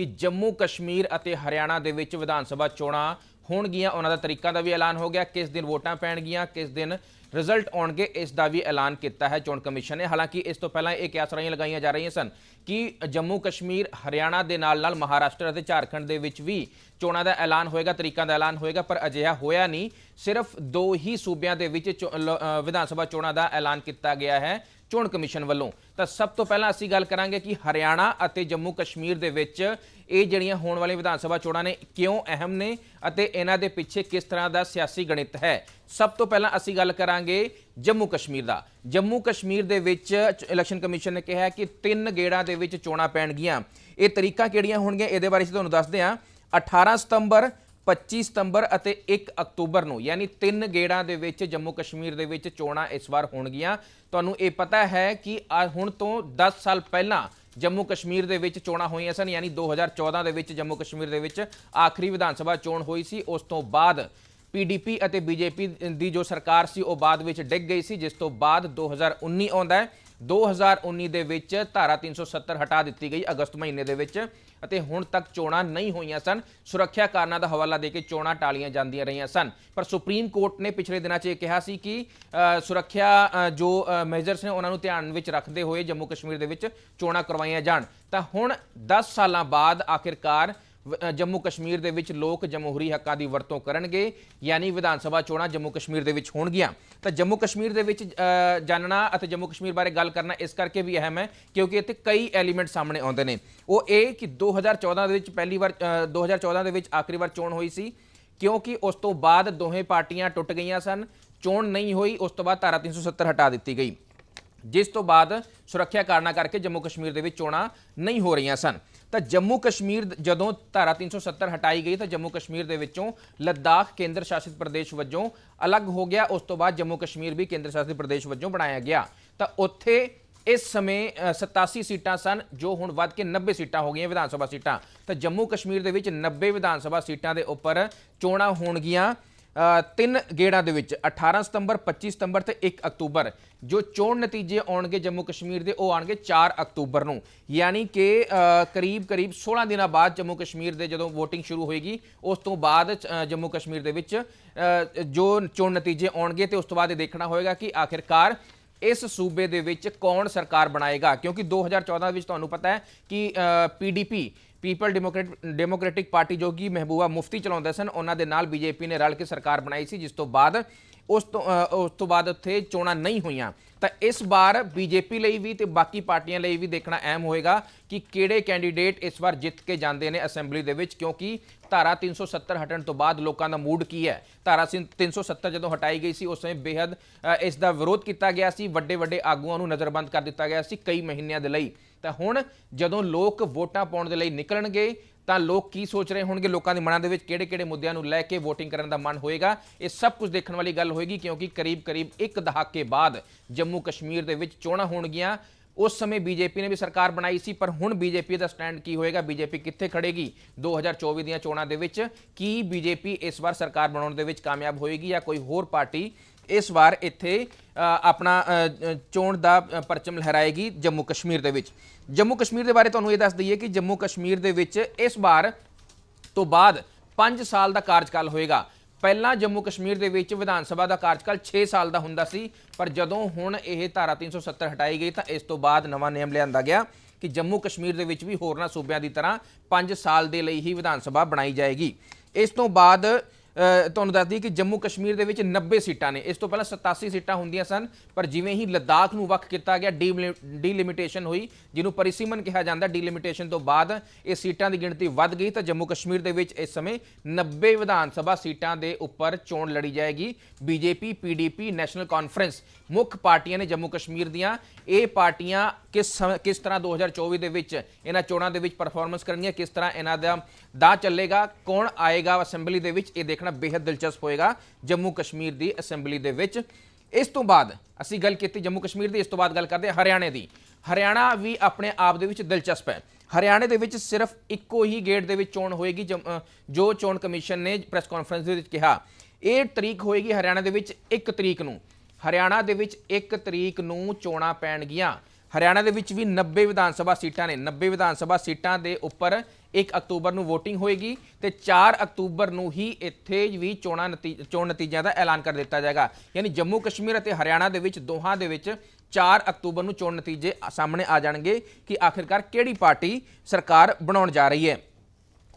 ਕਿ ਜੰਮੂ ਕਸ਼ਮੀਰ ਅਤੇ ਹਰਿਆਣਾ ਦੇ ਵਿੱਚ ਵਿਧਾਨ ਸਭਾ ਚੋਣਾਂ ਹੋਣਗੀਆਂ। ਉਹਨਾਂ ਦਾ ਤਰੀਕਾ ਦਾ ਵੀ ਐਲਾਨ ਹੋ ਗਿਆ। ਕਿਸ ਦਿਨ ਵੋਟਾਂ ਪੈਣਗੀਆਂ ਕਿਸ ਦਿਨ ਰਿਜ਼ਲਟ ਆਉਣਗੇ ਇਸ ਦਾ ਵੀ ਐਲਾਨ ਕੀਤਾ ਹੈ ਚੋਣ ਕਮਿਸ਼ਨ ਨੇ। ਹਾਲਾਂਕਿ ਇਸ ਤੋਂ ਪਹਿਲਾਂ ਇਹ ਕਿਆਸਰਾਈਆਂ ਲਗਾਈਆਂ ਜਾ ਰਹੀਆਂ ਸਨ ਕਿ ਜੰਮੂ ਕਸ਼ਮੀਰ ਹਰਿਆਣਾ ਦੇ ਨਾਲ ਨਾਲ ਮਹਾਰਾਸ਼ਟਰ ਅਤੇ ਝਾਰਖੰਡ ਦੇ ਵਿੱਚ ਵੀ ਚੋਣਾਂ ਦਾ ਐਲਾਨ ਹੋਏਗਾ ਤਰੀਕਾਂ ਦਾ ਐਲਾਨ ਹੋਏਗਾ ਪਰ ਅਜਿਹਾ ਹੋਇਆ ਨਹੀਂ। ਸਿਰਫ ਦੋ ਹੀ ਸੂਬਿਆਂ ਦੇ ਵਿੱਚ ਚੋ- ਲ- ਅ, ਵਿਧਾਨ ਸਭਾ ਚੋਣਾਂ ਦਾ ਐਲਾਨ ਕੀਤਾ ਗਿਆ ਹੈ। ਚੋਣ ਕਮਿਸ਼ਨ ਵੱਲੋਂ। ਤਾਂ ਸਭ ਤੋਂ ਪਹਿਲਾਂ ਅਸੀਂ ਗੱਲ ਕਰਾਂਗੇ ਕਿ ਹਰਿਆਣਾ ਅਤੇ ਜੰਮੂ ਕਸ਼ਮੀਰ ਦੇ ਵਿੱਚ ਇਹ ਜਿਹੜੀਆਂ ਹੋਣ ਵਾਲੀਆਂ ਵਿਧਾਨ ਸਭਾ ਚੋਣਾਂ ਨੇ, ਕਿਉਂ ਅਹਿਮ ਨੇ ਅਤੇ ਇਹਨਾਂ ਦੇ ਪਿੱਛੇ ਕਿਸ ਤਰ੍ਹਾਂ ਦਾ ਸਿਆਸੀ ਗਣਿਤ ਹੈ। ਸਭ ਤੋਂ ਪਹਿਲਾਂ ਅਸੀਂ ਗੱਲ ਕਰਾਂਗੇ ਜੰਮੂ ਕਸ਼ਮੀਰ ਦਾ। ਜੰਮੂ ਕਸ਼ਮੀਰ ਦੇ ਵਿੱਚ ਇਲੈਕਸ਼ਨ ਕਮਿਸ਼ਨ ਨੇ ਕਿਹਾ ਕਿ ਤਿੰਨ ਗੇੜਾਂ ਦੇ ਵਿੱਚ ਚੋਣਾਂ ਪੈਣਗੀਆਂ। ਇਹ ਤਰੀਕਾ ਕਿਹੜੀਆਂ ਹੋਣਗੀਆਂ, ਇਹਦੇ ਬਾਰੇ ਅਸੀਂ ਤੁਹਾਨੂੰ ਦੱਸਦੇ ਹਾਂ। 18 ਸਤੰਬਰ 25 ਸਤੰਬਰ ਅਤੇ 1 ਅਕਤੂਬਰ ਨੂੰ, ਯਾਨੀ ਤਿੰਨ ਗੇੜਾਂ ਦੇ ਵਿੱਚ ਜੰਮੂ ਕਸ਼ਮੀਰ ਦੇ ਵਿੱਚ ਚੋਣਾਂ ਇਸ ਵਾਰ ਹੋਣਗੀਆਂ। ਤੁਹਾਨੂੰ ਇਹ ਪਤਾ ਹੈ ਕਿ ਹੁਣ ਤੋਂ 10 ਸਾਲ ਪਹਿਲਾਂ ਜੰਮੂ ਕਸ਼ਮੀਰ ਦੇ ਵਿੱਚ ਚੋਣਾਂ ਹੋਈਆਂ ਸਨ, ਯਾਨੀ 2014 ਦੇ ਵਿੱਚ ਜੰਮੂ ਕਸ਼ਮੀਰ ਦੇ ਵਿੱਚ ਆਖਰੀ ਵਿਧਾਨ ਸਭਾ ਚੋਣ ਹੋਈ ਸੀ। ਉਸ ਤੋਂ ਬਾਅਦ ਪੀਡੀਪੀ ਅਤੇ ਬੀਜੇਪੀ ਦੀ ਜੋ ਸਰਕਾਰ ਸੀ, ਉਹ ਬਾਅਦ ਵਿੱਚ ਡਿੱਗ ਗਈ ਸੀ, ਜਿਸ ਤੋਂ ਬਾਅਦ 2019 ਆਉਂਦਾ ਹੈ। 2019 ਦੇ ਵਿੱਚ ਧਾਰਾ 370 ਹਟਾ ਦਿੱਤੀ ਗਈ ਅਗਸਤ ਮਹੀਨੇ ਦੇ ਵਿੱਚ ਅਤੇ ਹੁਣ ਤੱਕ ਚੋਣਾਂ ਨਹੀਂ ਹੋਈਆਂ ਸਨ। ਸੁਰੱਖਿਆ ਕਾਰਨਾਂ ਦਾ ਹਵਾਲਾ ਦੇ ਕੇ ਚੋਣਾਂ ਟਾਲੀਆਂ ਜਾਂਦੀਆਂ ਰਹੀਆਂ ਸਨ। ਪਰ ਸੁਪਰੀਮ ਕੋਰਟ ਨੇ ਪਿਛਲੇ ਦਿਨਾਂ 'ਚ ਇਹ ਕਿਹਾ ਸੀ ਕਿ ਸੁਰੱਖਿਆ ਜੋ ਮੈਜਰਸ ਨੇ ਉਹਨਾਂ ਨੂੰ ਧਿਆਨ ਵਿੱਚ ਰੱਖਦੇ ਹੋਏ ਜੰਮੂ ਕਸ਼ਮੀਰ ਦੇ ਵਿੱਚ ਚੋਣਾਂ ਕਰਵਾਈਆਂ ਜਾਣ। ਤਾਂ ਹੁਣ 10 ਸਾਲਾਂ ਬਾਅਦ ਆਖਿਰਕਾਰ ਜੰਮੂ ਕਸ਼ਮੀਰ ਦੇ ਵਿੱਚ ਲੋਕ ਜਮਹੂਰੀ ਹੱਕਾਂ ਦੀ ਵਰਤੋਂ ਕਰਨਗੇ ਯਾਨੀ ਵਿਧਾਨ ਸਭਾ ਚੋਣਾਂ ਜੰਮੂ ਕਸ਼ਮੀਰ ਦੇ ਵਿੱਚ ਹੋਣਗੀਆਂ। ਤਾਂ ਜੰਮੂ ਕਸ਼ਮੀਰ ਦੇ ਵਿੱਚ ਜਾਣਨਾ ਅਤੇ ਜੰਮੂ ਕਸ਼ਮੀਰ ਬਾਰੇ ਗੱਲ ਕਰਨਾ ਇਸ ਕਰਕੇ ਵੀ ਅਹਿਮ ਹੈ ਕਿਉਂਕਿ ਇੱਥੇ ਕਈ ਐਲੀਮੈਂਟ ਸਾਹਮਣੇ ਆਉਂਦੇ ਨੇ। ਉਹ ਇਹ ਕਿ 2014 ਦੇ ਵਿੱਚ ਪਹਿਲੀ ਵਾਰ ਅ, 2014 ਦੇ ਵਿੱਚ ਆਖਰੀ ਵਾਰ ਚੋਣ ਹੋਈ ਸੀ ਕਿਉਂਕਿ ਉਸ ਤੋਂ ਬਾਅਦ ਦੋਹੇ ਪਾਰਟੀਆਂ ਟੁੱਟ ਗਈਆਂ ਸਨ ਚੋਣ ਨਹੀਂ ਹੋਈ ਉਸ ਤੋਂ ਬਾਅਦ ਧਾਰਾ 370 ਹਟਾ ਦਿੱਤੀ ਗਈ। ਜਿਸ ਤੋਂ ਬਾਅਦ ਸੁਰੱਖਿਆ ਕਾਰਨਾਂ ਕਰਕੇ ਜੰਮੂ ਕਸ਼ਮੀਰ ਦੇ ਵਿੱਚ ਚੋਣਾਂ ਨਹੀਂ ਹੋ ਰਹੀਆਂ ਸਨ। ਤਾਂ ਜੰਮੂ ਕਸ਼ਮੀਰ ਜਦੋਂ ਧਾਰਾ 370 ਹਟਾਈ ਗਈ ਤਾਂ ਜੰਮੂ ਕਸ਼ਮੀਰ ਦੇ ਵਿੱਚੋਂ ਲੱਦਾਖ ਕੇਂਦਰ ਸ਼ਾਸਿਤ ਪ੍ਰਦੇਸ਼ ਵਜੋਂ ਅਲੱਗ ਹੋ ਗਿਆ। ਉਸ ਤੋਂ ਬਾਅਦ ਜੰਮੂ ਕਸ਼ਮੀਰ ਵੀ ਕੇਂਦਰ ਸ਼ਾਸਿਤ ਪ੍ਰਦੇਸ਼ ਵਜੋਂ ਬਣਾਇਆ ਗਿਆ। ਤਾਂ ਉੱਥੇ ਇਸ ਸਮੇਂ ਅ, 87 ਸੀਟਾਂ ਸਨ ਜੋ ਹੁਣ ਵੱਧ ਕੇ 90 ਸੀਟਾਂ ਹੋ ਗਈਆਂ ਵਿਧਾਨ ਸਭਾ ਸੀਟਾਂ। ਤਾਂ ਜੰਮੂ ਕਸ਼ਮੀਰ ਦੇ ਵਿੱਚ 90 ਵਿਧਾਨ ਸਭਾ ਸੀਟਾਂ ਦੇ ਉੱਪਰ ਚੋਣਾਂ ਹੋਣਗੀਆਂ। ਤਿੰਨ ਗੇੜਾਂ ਦੇ ਵਿੱਚ 18 ਸਤੰਬਰ 25 ਸਤੰਬਰ ਤੇ 1 ਅਕਤੂਬਰ, ਜੋ ਚੋਣ ਨਤੀਜੇ ਆਉਣਗੇ ਜੰਮੂ ਕਸ਼ਮੀਰ ਦੇ, ਉਹ ਆਉਣਗੇ 4 ਅਕਤੂਬਰ ਨੂੰ। ਯਾਨੀ ਕਿ ਕਰੀਬ ਕਰੀਬ 16 ਦਿਨਾਂ ਬਾਅਦ ਜੰਮੂ ਕਸ਼ਮੀਰ ਦੇ ਜਦੋਂ VOTING ਸ਼ੁਰੂ ਹੋਏਗੀ, ਉਸ ਤੋਂ ਬਾਅਦ ਜੰਮੂ ਕਸ਼ਮੀਰ ਦੇ ਵਿੱਚ ਜੋ ਚੋਣ ਨਤੀਜੇ ਆਉਣਗੇ ਤੇ ਉਸ ਤੋਂ ਬਾਅਦ ਇਹ ਦੇਖਣਾ ਹੋਏਗਾ ਕਿ ਆਖਿਰਕਾਰ ਇਸ ਸੂਬੇ ਦੇ ਵਿੱਚ ਕੌਣ ਸਰਕਾਰ ਬਣਾਏਗਾ। ਕਿਉਂਕਿ 2014 ਵਿੱਚ ਤੁਹਾਨੂੰ ਪਤਾ ਹੈ ਕਿ PDP people democrat democratic party ਜੋ ਕਿ ਮਹਿਬੂਬਾ ਮੁਫਤੀ ਚਲਾਉਂਦੇ ਸਨ, ਉਹਨਾਂ ਦੇ ਨਾਲ ਬੀਜੇਪੀ ਨੇ ਰਲ ਕੇ ਸਰਕਾਰ ਬਣਾਈ ਸੀ, ਜਿਸ ਤੋਂ ਬਾਅਦ ਉਸ ਤੋਂ ਉਸ ਤੋਂ ਬਾਅਦ ਉੱਥੇ ਚੋਣਾਂ ਨਹੀਂ ਹੋਈਆਂ। ਤਾਂ ਇਸ ਵਾਰ ਬੀਜੇਪੀ ਲਈ ਵੀ ਤੇ ਬਾਕੀ ਪਾਰਟੀਆਂ ਲਈ ਵੀ ਦੇਖਣਾ ਅਹਿਮ ਹੋਏਗਾ ਕਿ ਕਿਹੜੇ ਕੈਂਡੀਡੇਟ ਇਸ ਵਾਰ ਜਿੱਤ ਕੇ ਜਾਂਦੇ ਨੇ ਅਸੈਂਬਲੀ ਦੇ ਵਿੱਚ, ਕਿਉਂਕਿ ਧਾਰਾ 370 ਹਟਣ ਤੋਂ ਬਾਅਦ ਲੋਕਾਂ ਦਾ ਮੂਡ ਕੀ ਹੈ? ਧਾਰਾ ਸਿੰ- 370 ਜਦੋਂ ਹਟਾਈ ਗਈ ਸੀ, ਉਸ ਸਮੇਂ ਬੇहद ਇਸ ਦਾ ਵਿਰੋਧ ਕੀਤਾ ਗਿਆ ਸੀ। ਵੱਡੇ ਵੱਡੇ ਆਗੂਆਂ ਨੂੰ ਨਜ਼ਰਬੰਦ ਕਰ ਦਿੱਤਾ ਗਿਆ ਸੀ ਕਈ ਮਹੀਨਿਆਂ ਦੇ ਲਈ। ਤਾਂ ਹੁਣ ਜਦੋਂ ਲੋਕ ਵੋਟਾਂ ਪਾਉਣ ਦੇ ਲਈ ਨਿਕਲਣਗੇ ਤਾਂ ਲੋਕ ਕੀ ਸੋਚ ਰਹੇ ਹੋਣਗੇ ਲੋਕਾਂ ਦੇ ਮਨਾਂ ਦੇ ਵਿੱਚ? ਕਿਹੜੇ-ਕਿਹੜੇ ਮੁੱਦਿਆਂ ਨੂੰ ਲੈ ਕੇ VOTING ਕਰਨ ਦਾ ਮਨ ਹੋਏਗਾ? ਇਹ ਸਭ ਕੁਝ ਦੇਖਣ ਵਾਲੀ ਗੱਲ ਹੋਏਗੀ ਕਿਉਂਕਿ ਕਰੀਬ-ਕਰੀਬ ਇੱਕ ਦਹਾਕੇ ਬਾਅਦ ਜੰਮੂ ਕਸ਼ਮੀਰ ਦੇ ਵਿੱਚ ਚੋਣਾਂ ਹੋਣਗੀਆਂ। ਉਸ ਸਮੇਂ ਬੀਜੇਪੀ ਨੇ ਵੀ ਸਰਕਾਰ ਬਣਾਈ ਸੀ, ਪਰ ਹੁਣ ਬੀਜੇਪੀ ਦਾ ਸਟੈਂਡ ਕੀ ਹੋਏਗਾ? ਬੀਜੇਪੀ ਕਿੱਥੇ ਖੜੇਗੀ? 2024 ਦੀਆਂ ਚੋਣਾਂ ਦੇ ਵਿੱਚ ਕੀ ਬੀਜੇਪੀ ਇਸ ਵਾਰ ਸਰਕਾਰ ਬਣਾਉਣ ਦੇ ਵਿੱਚ ਕਾਮਯਾਬ ਹੋਏਗੀ ਜਾਂ ਕੋਈ ਹੋਰ ਪਾਰਟੀ ਇਸ ਵਾਰ ਇੱਥੇ ਆਪਣਾ ਚੋਣ ਦਾ ਪਰਚਮ ਲਹਿਰਾਏਗੀ ਜੰਮੂ ਕਸ਼ਮੀਰ ਦੇ ਵਿੱਚ। ਜੰਮੂ ਕਸ਼ਮੀਰ ਦੇ ਬਾਰੇ ਤੁਹਾਨੂੰ ਇਹ ਦੱਸ ਦਈਏ ਕਿ ਜੰਮੂ ਕਸ਼ਮੀਰ ਦੇ ਵਿੱਚ ਇਸ ਵਾਰ ਤੋਂ ਬਾਅਦ 5 ਸਾਲ ਦਾ ਕਾਰਜਕਾਲ ਹੋਏਗਾ। ਪਹਿਲਾਂ ਜੰਮੂ ਕਸ਼ਮੀਰ ਦੇ ਵਿੱਚ ਵਿਧਾਨ ਸਭਾ ਦਾ ਕਾਰਜਕਾਲ 6 ਸਾਲ ਦਾ ਹੁੰਦਾ ਸੀ, ਪਰ ਜਦੋਂ ਹੁਣ ਇਹ ਧਾਰਾ 370 ਹਟਾਈ ਗਈ ਤਾਂ ਇਸ ਤੋਂ ਬਾਅਦ ਨਵਾਂ ਨਿਯਮ ਲਿਆਂਦਾ ਗਿਆ ਕਿ ਜੰਮੂ ਕਸ਼ਮੀਰ ਦੇ ਵਿੱਚ ਵੀ ਹੋਰਨਾਂ ਸੂਬਿਆਂ ਦੀ ਤਰ੍ਹਾਂ 5 ਸਾਲ ਦੇ ਲਈ ਹੀ ਵਿਧਾਨ ਸਭਾ ਬਣਾਈ ਜਾਏਗੀ। ਇਸ ਤੋਂ ਬਾਅਦ ਤੁਹਾਨੂੰ ਦੱਸਦੀ ਕਿ ਜੰਮੂ ਕਸ਼ਮੀਰ ਦੇ ਵਿੱਚ 90 ਸੀਟਾਂ ਨੇ। ਇਸ ਤੋਂ ਪਹਿਲਾਂ 87 ਸੀਟਾਂ ਹੁੰਦੀਆਂ ਸਨ, ਪਰ ਜਿਵੇਂ ਹੀ ਲੱਦਾਖ ਨੂੰ ਵੱਖ ਕੀਤਾ ਗਿਆ ਡੀਲਿਮਿਟੇਸ਼ਨ ਹੋਈ, ਜਿਹਨੂੰ ਪਰਿਸੀਮਨ ਕਿਹਾ ਜਾਂਦਾ ਡੀਲਿਮਿਟੇਸ਼ਨ ਤੋਂ ਬਾਅਦ ਇਹ ਸੀਟਾਂ ਦੀ ਗਿਣਤੀ ਵੱਧ ਗਈ ਤਾਂ ਜੰਮੂ ਕਸ਼ਮੀਰ ਦੇ ਵਿੱਚ ਇਸ ਸਮੇਂ 90 ਵਿਧਾਨ ਸਭਾ ਸੀਟਾਂ ਦੇ ਉੱਪਰ ਚੋਣ ਲੜੀ ਜਾਏਗੀ। ਬੀਜੇਪੀ ਪੀਡੀਪੀ ਨੈਸ਼ਨਲ ਕਾਨਫਰੰਸ ਮੁੱਖ ਪਾਰਟੀਆਂ ਨੇ ਜੰਮੂ ਕਸ਼ਮੀਰ ਦੀਆਂ। ਇਹ ਪਾਰਟੀਆਂ ਕਿਸ ਸਮੇਂ- ਕਿਸ ਤਰ੍ਹਾਂ 2024 ਦੇ ਵਿੱਚ ਇਹਨਾਂ ਚੋਣਾਂ ਦੇ ਵਿੱਚ ਪਰਫਾਰਮੈਂਸ ਕਰਨਗੀਆਂ, ਕਿਸ ਤਰ੍ਹਾਂ ਇਹਨਾਂ ਦਾ ਦਾ ਚੱਲੇਗਾ, ਕੌਣ ਆਏਗਾ ਅਸੈਂਬਲੀ ਦੇ ਵਿੱਚ, ਇਹ ਦੇਖਣਾ ਬੇहद ਦਿਲਚਸਪ ਹੋਏਗਾ ਜੰਮੂ ਕਸ਼ਮੀਰ ਦੀ ਅਸੈਂਬਲੀ ਦੇ ਵਿੱਚ। ਇਸ ਤੋਂ ਬਾਅਦ ਅਸੀਂ ਗੱਲ ਕੀਤੀ ਜੰਮੂ ਕਸ਼ਮੀਰ ਦੀ, ਇਸ ਤੋਂ ਬਾਅਦ ਗੱਲ ਕਰਦੇ ਹਾਂ ਹਰਿਆਣੇ ਦੀ। ਹਰਿਆਣਾ ਵੀ ਆਪਣੇ ਆਪ ਦੇ ਵਿੱਚ ਦਿਲਚਸਪ ਹੈ। ਹਰਿਆਣੇ ਦੇ ਵਿੱਚ ਸਿਰਫ ਇੱਕੋ ਹੀ ਗੇਟ ਦੇ ਵਿੱਚ ਚੋਣ ਹੋਏਗੀ, ਜਮ- ਜੋ ਚੋਣ ਕਮਿਸ਼ਨ ਨੇ ਪ੍ਰੈਸ ਕਾਨਫਰੰਸ ਦੇ ਵਿੱਚ ਕਿਹਾ। ਇਹ ਤਰੀਕ ਹੋਏਗੀ ਹਰਿਆਣਾ ਦੇ ਵਿੱਚ 1 ਤਰੀਕ ਨੂੰ। ਹਰਿਆਣਾ ਦੇ ਵਿੱਚ 1 ਤਰੀਕ ਨੂੰ ਚੋਣਾਂ ਪੈਣਗੀਆਂ। ਹਰਿਆਣਾ ਦੇ ਵਿੱਚ ਵੀ 90 ਵਿਧਾਨ ਸਭਾ ਸੀਟਾਂ ਨੇ। 90 ਵਿਧਾਨ ਸਭਾ ਸੀਟਾਂ ਦੇ ਉੱਪਰ 1 ਅਕਤੂਬਰ ਨੂੰ VOTING ਹੋਏਗੀ ਤੇ 4 ਅਕਤੂਬਰ ਨੂੰ ਹੀ ਇੱਥੇ ਵੀ ਚੋਣਾਂ ਨਤੀ- ਚੋਣ ਨਤੀਜਿਆਂ ਦਾ ਐਲਾਨ ਕਰ ਦਿੱਤਾ ਜਾਏਗਾ। ਯਾਨੀ ਜੰਮੂ ਕਸ਼ਮੀਰ ਅਤੇ ਹਰਿਆਣਾ ਦੇ ਵਿੱਚ ਦੋਹਾਂ ਦੇ ਵਿੱਚ 4 ਅਕਤੂਬਰ ਨੂੰ ਚੋਣ ਨਤੀਜੇ ਸਾਹਮਣੇ ਆ ਜਾਣਗੇ ਕਿ ਆਖਿਰਕਾਰ ਕਿਹੜੀ ਪਾਰਟੀ ਸਰਕਾਰ ਬਣਾਉਣ ਜਾ ਰਹੀ ਹੈ।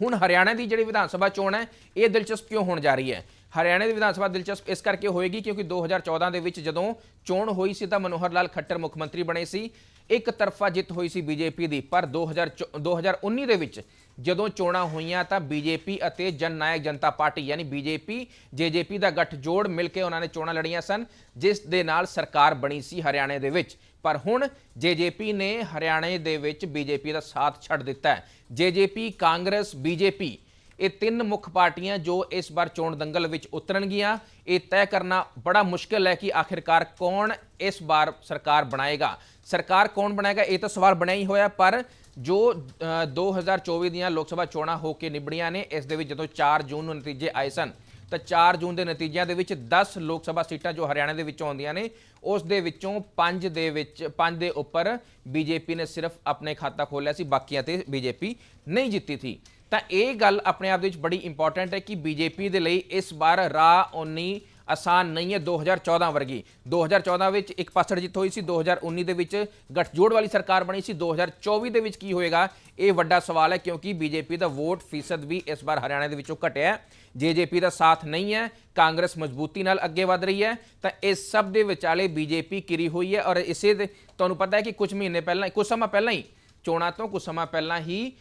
ਹੁਣ ਹਰਿਆਣਾ ਦੀ ਜਿਹੜੀ ਵਿਧਾਨ ਸਭਾ ਚੋਣ ਹੈ, ਇਹ ਦਿਲਚਸਪ ਕਿਉਂ ਹੋਣ ਜਾ ਰਹੀ ਹੈ? ਹਰਿਆਣਾ ਦੀ ਵਿਧਾਨ ਸਭਾ ਦਿਲਚਸਪ ਇਸ ਕਰਕੇ ਹੋਏਗੀ ਕਿਉਂਕਿ 2014 ਦੇ ਵਿੱਚ ਜਦੋਂ ਚੋਣ ਹੋਈ ਸੀ ਤਾਂ ਮਨੋਹਰ ਲਾਲ ਖੱਟਰ ਮੁੱਖ ਮੰਤਰੀ ਬਣੇ ਸੀ, ਇੱਕ ਤਰਫਾ ਜਿੱਤ ਹੋਈ ਸੀ ਬੀਜੇਪੀ ਦੀ, ਪਰ 2000 2019 ਦੇ ਵਿੱਚ ਜਦੋਂ ਚੋਣਾਂ ਹੋਈਆਂ ਤਾਂ ਬੀਜੇਪੀ ਅਤੇ ਜਨਨਾਇਕ ਜਨਤਾ ਪਾਰਟੀ ਯਾਨੀ ਬੀਜੇਪੀ, ਜੇਜੇਪੀ ਦਾ ਗੱਠਜੋੜ ਮਿਲ ਕੇ ਉਹਨਾਂ ਨੇ ਚੋਣਾਂ ਲੜੀਆਂ ਸਨ, ਜਿਸ ਦੇ ਨਾਲ ਸਰਕਾਰ ਬਣੀ ਸੀ ਹਰਿਆਣੇ ਦੇ ਵਿੱਚ। ਪਰ ਹੁਣ ਜੇਜੇਪੀ ਨੇ ਹਰਿਆਣੇ ਦੇ ਵਿੱਚ ਬੀਜੇਪੀ ਦਾ ਸਾਥ ਛੱਡ ਦਿੱਤਾ ਹੈ। ਜੇਜੇਪੀ, ਕਾਂਗਰਸ, ਬੀਜੇਪੀ ਇਹ ਤਿੰਨ ਮੁੱਖ ਪਾਰਟੀਆਂ ਜੋ ਇਸ ਵਾਰ ਚੋਣ ਦੰਗਲ ਵਿੱਚ ਉਤਰਨਗੀਆਂ। ਇਹ ਤੈਅ ਕਰਨਾ ਬੜਾ ਮੁਸ਼ਕਲ ਹੈ ਕਿ ਆਖਿਰਕਾਰ ਕੌਣ ਇਸ ਵਾਰ ਸਰਕਾਰ ਬਣਾਏਗਾ। ਸਰਕਾਰ ਕੌਣ ਬਣਾਏਗਾ ਇਹ ਤਾਂ ਸਵਾਲ ਬਣਿਆ ਹੀ ਹੋਇਆ ਪਰ ਜੋ ਅ, 2024 ਦੀਆਂ ਲੋਕ ਸਭਾ ਚੋਣਾਂ ਹੋ ਕੇ ਨਿਬੜੀਆਂ ਨੇ ਇਸ ਦੇ ਵਿੱਚ ਜਦੋਂ 4 ਜੂਨ ਨੂੰ ਨਤੀਜੇ ਆਏ ਸਨ ਤਾਂ 4 ਜੂਨ ਦੇ ਨਤੀਜਿਆਂ ਦੇ ਵਿੱਚ 10 ਲੋਕ ਸਭਾ ਸੀਟਾਂ ਜੋ ਹਰਿਆਣਾ ਦੇ ਵਿੱਚੋਂ ਆਉਂਦੀਆਂ ਨੇ ਉਸ ਦੇ ਵਿੱਚੋਂ 5 ਦੇ ਵਿੱਚ 5 ਦੇ ਉੱਪਰ ਬੀਜੇਪੀ ਨੇ ਸਿਰਫ ਆਪਣੇ ਖਾਤਾ ਖੋਲ੍ਹਿਆ ਸੀ ਬਾਕੀਆਂ ਤੇ ਬੀਜੇਪੀ ਨਹੀਂ ਜਿੱਤੀ ਸੀ ਤਾਂ ਇਹ ਗੱਲ ਆਪਣੇ ਆਪ ਦੇ ਵਿੱਚ ਬੜੀ ਇੰਪੋਰਟੈਂਟ ਹੈ ਕਿ ਬੀਜੇਪੀ ਦੇ ਲਈ ਇਸ ਵਾਰ ਰਾਹ ਉਨੀ ਆਸਾਨ ਨਹੀਂ ਹੈ 2014 ਵਰਗੀ। 2014 ਵਿੱਚ ਇੱਕ ਪਾਸੜ ਜਿੱਤ ਹੋਈ ਸੀ 2019 ਦੇ ਵਿੱਚ ਗਠਜੋੜ ਵਾਲੀ ਸਰਕਾਰ ਬਣੀ ਸੀ 2024 ਦੇ ਵਿੱਚ ਕੀ ਹੋਏਗਾ? ਇਹ ਵੱਡਾ ਸਵਾਲ ਹੈ ਕਿਉਂਕਿ ਬੀਜੇਪੀ ਦਾ ਵੋਟ ਫੀਸਦ ਵੀ ਇਸ ਵਾਰ ਹਰਿਆਣਾ ਦੇ ਵਿੱਚੋਂ ਘਟਿਆ ਹੈ। ਜੇਜੇਪੀ ਦਾ ਸਾਥ ਨਹੀਂ ਹੈ, ਕਾਂਗਰਸ ਮਜ਼ਬੂਤੀ ਨਾਲ ਅੱਗੇ ਵਧ ਰਹੀ ਹੈ, ਤਾਂ ਇਸ ਸਭ ਦੇ ਵਿਚਾਲੇ ਬੀਜੇਪੀ ਕਿਰੀ ਹੋਈ ਹੈ ਔਰ ਇਸੇ ਦੇ ਤੁਹਾਨੂੰ ਪਤਾ ਹੈ ਕਿ ਕੁਝ ਮਹੀਨੇ ਪਹਿਲਾਂ ਕੁਝ ਸਮਾਂ ਪਹਿਲਾਂ ਹੀ ਚੋਣਾਂ ਤੋਂ ਕੁਝ ਸਮਾਂ ਪਹਿਲਾਂ ਹੀ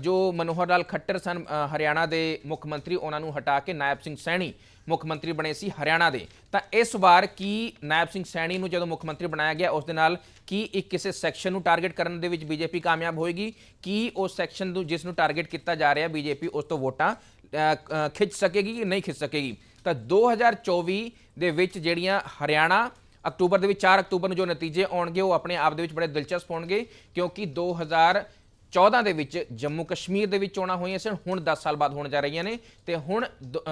ਜੋ ਮਨੋਹਰ ਲਾਲ ਖੱਟਰ ਸਨ ਹਰਿਆਣਾ ਦੇ ਮੁੱਖ ਮੰਤਰੀ, ਉਹਨਾਂ ਨੂੰ ਹਟਾ ਕੇ ਨਾਇਬ ਸਿੰਘ ਸੈਣੀ ਮੁੱਖ ਮੰਤਰੀ ਬਣੇ ਸੀ ਹਰਿਆਣਾ ਦੇ। ਤਾਂ ਇਸ ਵਾਰ ਕੀ ਨਾਇਬ ਸਿੰਘ ਸੈਣੀ ਨੂੰ ਜਦੋਂ ਮੁੱਖ ਮੰਤਰੀ ਬਣਾਇਆ ਗਿਆ, ਉਸ ਦੇ ਨਾਲ ਕੀ ਇੱਕ ਕਿਸੇ ਸੈਕਸ਼ਨ ਨੂੰ ਟਾਰਗੇਟ ਕਰਨ ਦੇ ਵਿੱਚ ਬੀਜੇਪੀ ਕਾਮਯਾਬ ਹੋਏਗੀ? ਕੀ ਉਸ ਸੈਕਸ਼ਨ ਨੂੰ ਜਿਸ ਨੂੰ ਟਾਰਗੇਟ ਕੀਤਾ ਜਾ ਰਿਹਾ, ਬੀਜੇਪੀ ਉਸ ਤੋਂ ਵੋਟਾਂ ਖਿੱਚ ਸਕੇਗੀ ਕਿ ਨਹੀਂ ਖਿੱਚ ਸਕੇਗੀ? ਤਾਂ 2024 ਦੇ ਵਿੱਚ ਜਿਹੜੀਆਂ ਹਰਿਆਣਾ ਅਕਤੂਬਰ ਦੇ ਵਿੱਚ 4 ਅਕਤੂਬਰ ਨੂੰ ਜੋ ਨਤੀਜੇ ਆਉਣਗੇ, ਉਹ ਆਪਣੇ ਆਪ ਦੇ ਵਿੱਚ ਬੜੇ ਦਿਲਚਸਪ ਹੋਣਗੇ, ਕਿਉਂਕਿ 2014 ਦੇ ਵਿੱਚ ਜੰਮੂ ਕਸ਼ਮੀਰ ਦੇ ਵਿੱਚ ਚੋਣਾਂ ਹੋਈਆਂ ਸਨ, ਹੁਣ 10 ਸਾਲ ਬਾਅਦ ਹੋਣ ਜਾ ਰਹੀਆਂ ਨੇ, ਤੇ ਹੁਣ ਦ-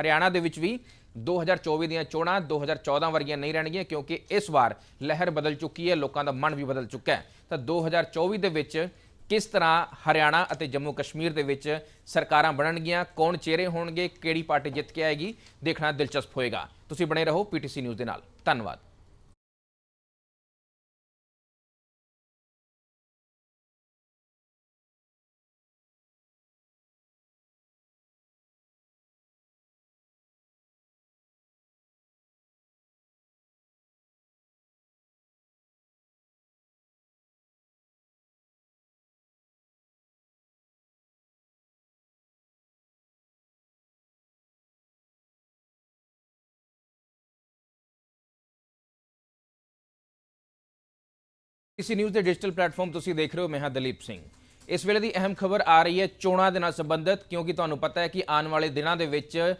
ਹਰਿਆਣਾ ਦੇ ਵਿੱਚ ਵੀ 2024 ਦੀਆਂ ਚੋਣਾਂ 2014 ਵਰਗੀਆਂ ਨਹੀਂ ਰਹਿਣਗੀਆਂ, ਕਿਉਂਕਿ ਇਸ ਵਾਰ ਲਹਿਰ ਬਦਲ ਚੁੱਕੀ ਹੈ, ਲੋਕਾਂ ਦਾ ਮਨ ਵੀ ਬਦਲ ਚੁੱਕਾ ਹੈ। ਤਾਂ 2024 ਦੇ ਵਿੱਚ ਕਿਸ ਤਰ੍ਹਾਂ ਹਰਿਆਣਾ ਅਤੇ ਜੰਮੂ ਕਸ਼ਮੀਰ ਦੇ ਵਿੱਚ ਸਰਕਾਰਾਂ ਬਣਨਗੀਆਂ, ਕੌਣ ਚਿਹਰੇ ਹੋਣਗੇ, ਕਿਹੜੀ ਪਾਰਟੀ ਜਿੱਤ ਕੇ ਆਏਗੀ, ਦੇਖਣਾ ਦਿਲਚਸਪ ਹੋਏਗਾ। ਤੁਸੀਂ ਬਣੇ ਰਹੋ ਪੀਟੀਸੀ ਨਿਊਜ਼ ਦੇ ਨਾਲ। ਧੰਨਵਾਦ। ਇਸੀ ਨਿਊਜ਼ ਦੇ ਡਿਜੀਟਲ ਪਲੇਟਫਾਰਮ ਤੁਸੀਂ ਦੇਖ ਰਹੇ ਹੋ, ਮੈਂ ਹਾਂ ਦਲੀਪ ਸਿੰਘ। ਇਸ ਵੇਲੇ ਦੀ ਅਹਿਮ ਖਬਰ ਆ ਰਹੀ ਹੈ ਚੋਣਾਂ ਦੇ ਨਾਲ ਸੰਬੰਧਿਤ, ਕਿਉਂਕਿ ਤੁਹਾਨੂੰ ਪਤਾ ਹੈ ਕਿ ਆਉਣ ਵਾਲੇ ਦਿਨਾਂ ਦੇ ਵਿੱਚ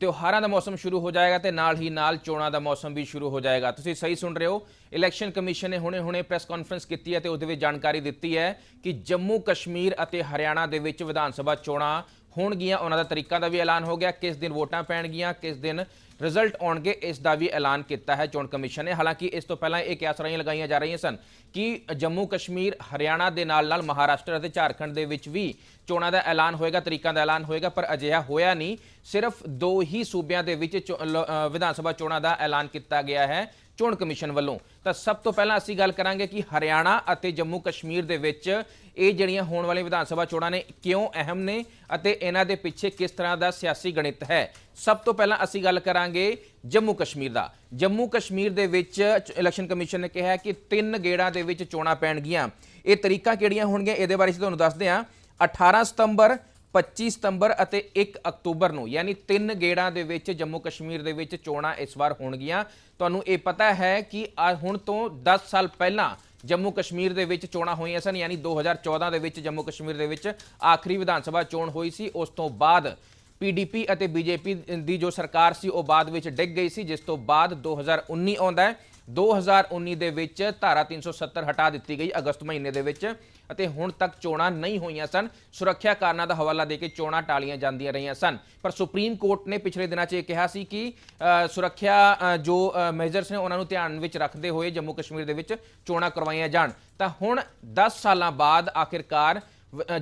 ਤਿਉਹਾਰਾਂ ਦਾ ਮੌਸਮ ਸ਼ੁਰੂ ਹੋ ਜਾਏਗਾ ਤੇ ਨਾਲ ਹੀ ਨਾਲ ਚੋਣਾਂ ਦਾ ਮੌਸਮ ਵੀ ਸ਼ੁਰੂ ਹੋ ਜਾਏਗਾ। ਤੁਸੀਂ ਸਹੀ ਸੁਣ ਰਹੇ ਹੋ ਇਲੈਕਸ਼ਨ ਕਮਿਸ਼ਨ ਨੇ ਹੁਣੇ-ਹੁਣੇ ਪ੍ਰੈਸ ਕਾਨਫਰੰਸ ਕੀਤੀ ਹੈ ਤੇ ਉਹਦੇ ਵਿੱਚ ਜਾਣਕਾਰੀ ਦਿੱਤੀ ਹੈ ਕਿ ਜੰਮੂ ਕਸ਼ਮੀਰ ਅਤੇ ਹਰਿਆਣਾ ਦੇ ਵਿੱਚ ਵਿਧਾਨ ਸਭਾ ਚੋਣਾਂ ਹੋਣਗੀਆਂ, ਉਹਨਾਂ ਦਾ ਤਰੀਕਾ ਦਾ ਵੀ ਐਲਾਨ ਹੋ ਗਿਆ, ਕਿਸ ਦਿਨ ਵੋਟਾਂ ਪੈਣਗੀਆਂ, ਕਿਸ ਦਿਨ ਰਿਜ਼ਲਟ ਆਉਣਗੇ, ਇਸ ਦਾ ਵੀ ਐਲਾਨ ਕੀਤਾ ਹੈ ਚੋਣ ਕਮਿਸ਼ਨ ਨੇ। ਹਾਲਾਂਕਿ ਇਸ ਤੋਂ ਪਹਿਲਾਂ ਇਹ ਕਿਆਸਰਾਈਆਂ ਲਗਾਈਆਂ ਜਾ ਰਹੀਆਂ ਸਨ ਕਿ ਜੰਮੂ ਕਸ਼ਮੀਰ, ਹਰਿਆਣਾ ਦੇ ਨਾਲ ਨਾਲ ਮਹਾਰਾਸ਼ਟਰ ਅਤੇ ਝਾਰਖੰਡ ਦੇ ਵਿੱਚ ਵੀ ਚੋਣਾਂ ਦਾ ਐਲਾਨ ਹੋਏਗਾ, ਤਰੀਕਾਂ ਦਾ ਐਲਾਨ ਹੋਏਗਾ, ਪਰ ਅਜਿਹਾ ਹੋਇਆ ਨਹੀਂ। ਸਿਰਫ ਦੋ ਹੀ ਸੂਬਿਆਂ ਦੇ ਵਿੱਚ ਚੋ- ਲ- ਵਿਧਾਨ ਸਭਾ ਚੋਣਾਂ ਦਾ ਐਲਾਨ ਕੀਤਾ ਗਿਆ ਹੈ ਚੋਣ ਕਮਿਸ਼ਨ ਵੱਲੋਂ। ਤਾਂ ਸਭ ਤੋਂ ਪਹਿਲਾਂ ਅਸੀਂ ਗੱਲ ਕਰਾਂਗੇ ਕਿ ਹਰਿਆਣਾ ਅਤੇ ਜੰਮੂ ਕਸ਼ਮੀਰ ਦੇ ਵਿੱਚ ਇਹ ਜਿਹੜੀਆਂ ਹੋਣ ਵਾਲੀਆਂ ਵਿਧਾਨ ਸਭਾ ਚੋਣਾਂ ਨੇ ਕਿਉਂ ਅਹਿਮ ਨੇ ਅਤੇ ਇਹਨਾਂ ਦੇ ਪਿੱਛੇ ਕਿਸ ਤਰ੍ਹਾਂ ਦਾ ਸਿਆਸੀ ਗਣਿਤ ਹੈ? ਸਭ ਤੋਂ ਪਹਿਲਾਂ ਅਸੀਂ ਗੱਲ ਕਰਾਂਗੇ ਜੰਮੂ ਕਸ਼ਮੀਰ ਦਾ। ਜੰਮੂ ਕਸ਼ਮੀਰ ਦੇ ਵਿੱਚ ਇਲੈਕਸ਼ਨ ਕਮਿਸ਼ਨ ਨੇ ਕਿਹਾ ਕਿ ਤਿੰਨ ਗੇੜਾਂ ਦੇ ਵਿੱਚ ਚੋਣਾਂ ਪੈਣਗੀਆਂ। ਇਹ ਤਰੀਕਾ ਕਿਹੜੀਆਂ ਹੋਣਗੀਆਂ ਇਹਦੇ ਬਾਰੇ ਅਸੀਂ ਤੁਹਾਨੂੰ ਦੱਸਦੇ ਹਾਂ। 18 ਸਤੰਬਰ 25 ਸਤੰਬਰ ਅਤੇ 1 ਅਕਤੂਬਰ ਨੂੰ, ਯਾਨੀ ਤਿੰਨ ਗੇੜਾਂ ਦੇ ਵਿੱਚ ਜੰਮੂ ਕਸ਼ਮੀਰ ਦੇ ਵਿੱਚ ਚੋਣਾਂ ਇਸ ਵਾਰ ਹੋਣਗੀਆਂ। ਤੁਹਾਨੂੰ ਇਹ ਪਤਾ ਹੈ ਕਿ ਹੁਣ ਤੋਂ 10 ਸਾਲ ਪਹਿਲਾਂ ਜੰਮੂ ਕਸ਼ਮੀਰ ਦੇ ਵਿੱਚ ਚੋਣਾਂ ਹੋਈਆਂ ਸਨ, ਯਾਨੀ 2014 ਦੇ ਵਿੱਚ ਜੰਮੂ ਕਸ਼ਮੀਰ ਦੇ ਵਿੱਚ ਆਖਰੀ ਵਿਧਾਨ ਸਭਾ ਚੋਣ ਹੋਈ ਸੀ। ਉਸ ਤੋਂ ਬਾਅਦ ਪੀਡੀਪੀ ਅਤੇ ਬੀਜੇਪੀ ਦੀ ਜੋ ਸਰਕਾਰ ਸੀ, ਉਹ ਬਾਅਦ ਵਿੱਚ ਡਿੱਗ ਗਈ ਸੀ, ਜਿਸ ਤੋਂ ਬਾਅਦ 2019 ਆਉਂਦਾ ਹੈ। 2019 ਦੇ ਵਿੱਚ ਧਾਰਾ 370 ਹਟਾ ਦਿੱਤੀ ਗਈ ਅਗਸਤ ਮਹੀਨੇ ਦੇ ਵਿੱਚ ਅਤੇ ਹੁਣ ਤੱਕ ਚੋਣਾਂ ਨਹੀਂ ਹੋਈਆਂ ਸਨ। ਸੁਰੱਖਿਆ ਕਾਰਨਾਂ ਦਾ ਹਵਾਲਾ ਦੇ ਕੇ ਚੋਣਾਂ ਟਾਲੀਆਂ ਜਾਂਦੀਆਂ ਰਹੀਆਂ ਸਨ। ਪਰ ਸੁਪਰੀਮ ਕੋਰਟ ਨੇ ਪਿਛਲੇ ਦਿਨਾਂ 'ਚ ਇਹ ਕਿਹਾ ਸੀ ਕਿ ਅ, ਸੁਰੱਖਿਆ ਜੋ ਮੈਜਰਸ ਨੇ ਉਹਨਾਂ ਨੂੰ ਧਿਆਨ ਵਿੱਚ ਰੱਖਦੇ ਹੋਏ ਜੰਮੂ ਕਸ਼ਮੀਰ ਦੇ ਵਿੱਚ ਚੋਣਾਂ ਕਰਵਾਈਆਂ ਜਾਣ। ਤਾਂ ਹੁਣ 10 ਸਾਲਾਂ ਬਾਅਦ ਆਖਿਰਕਾਰ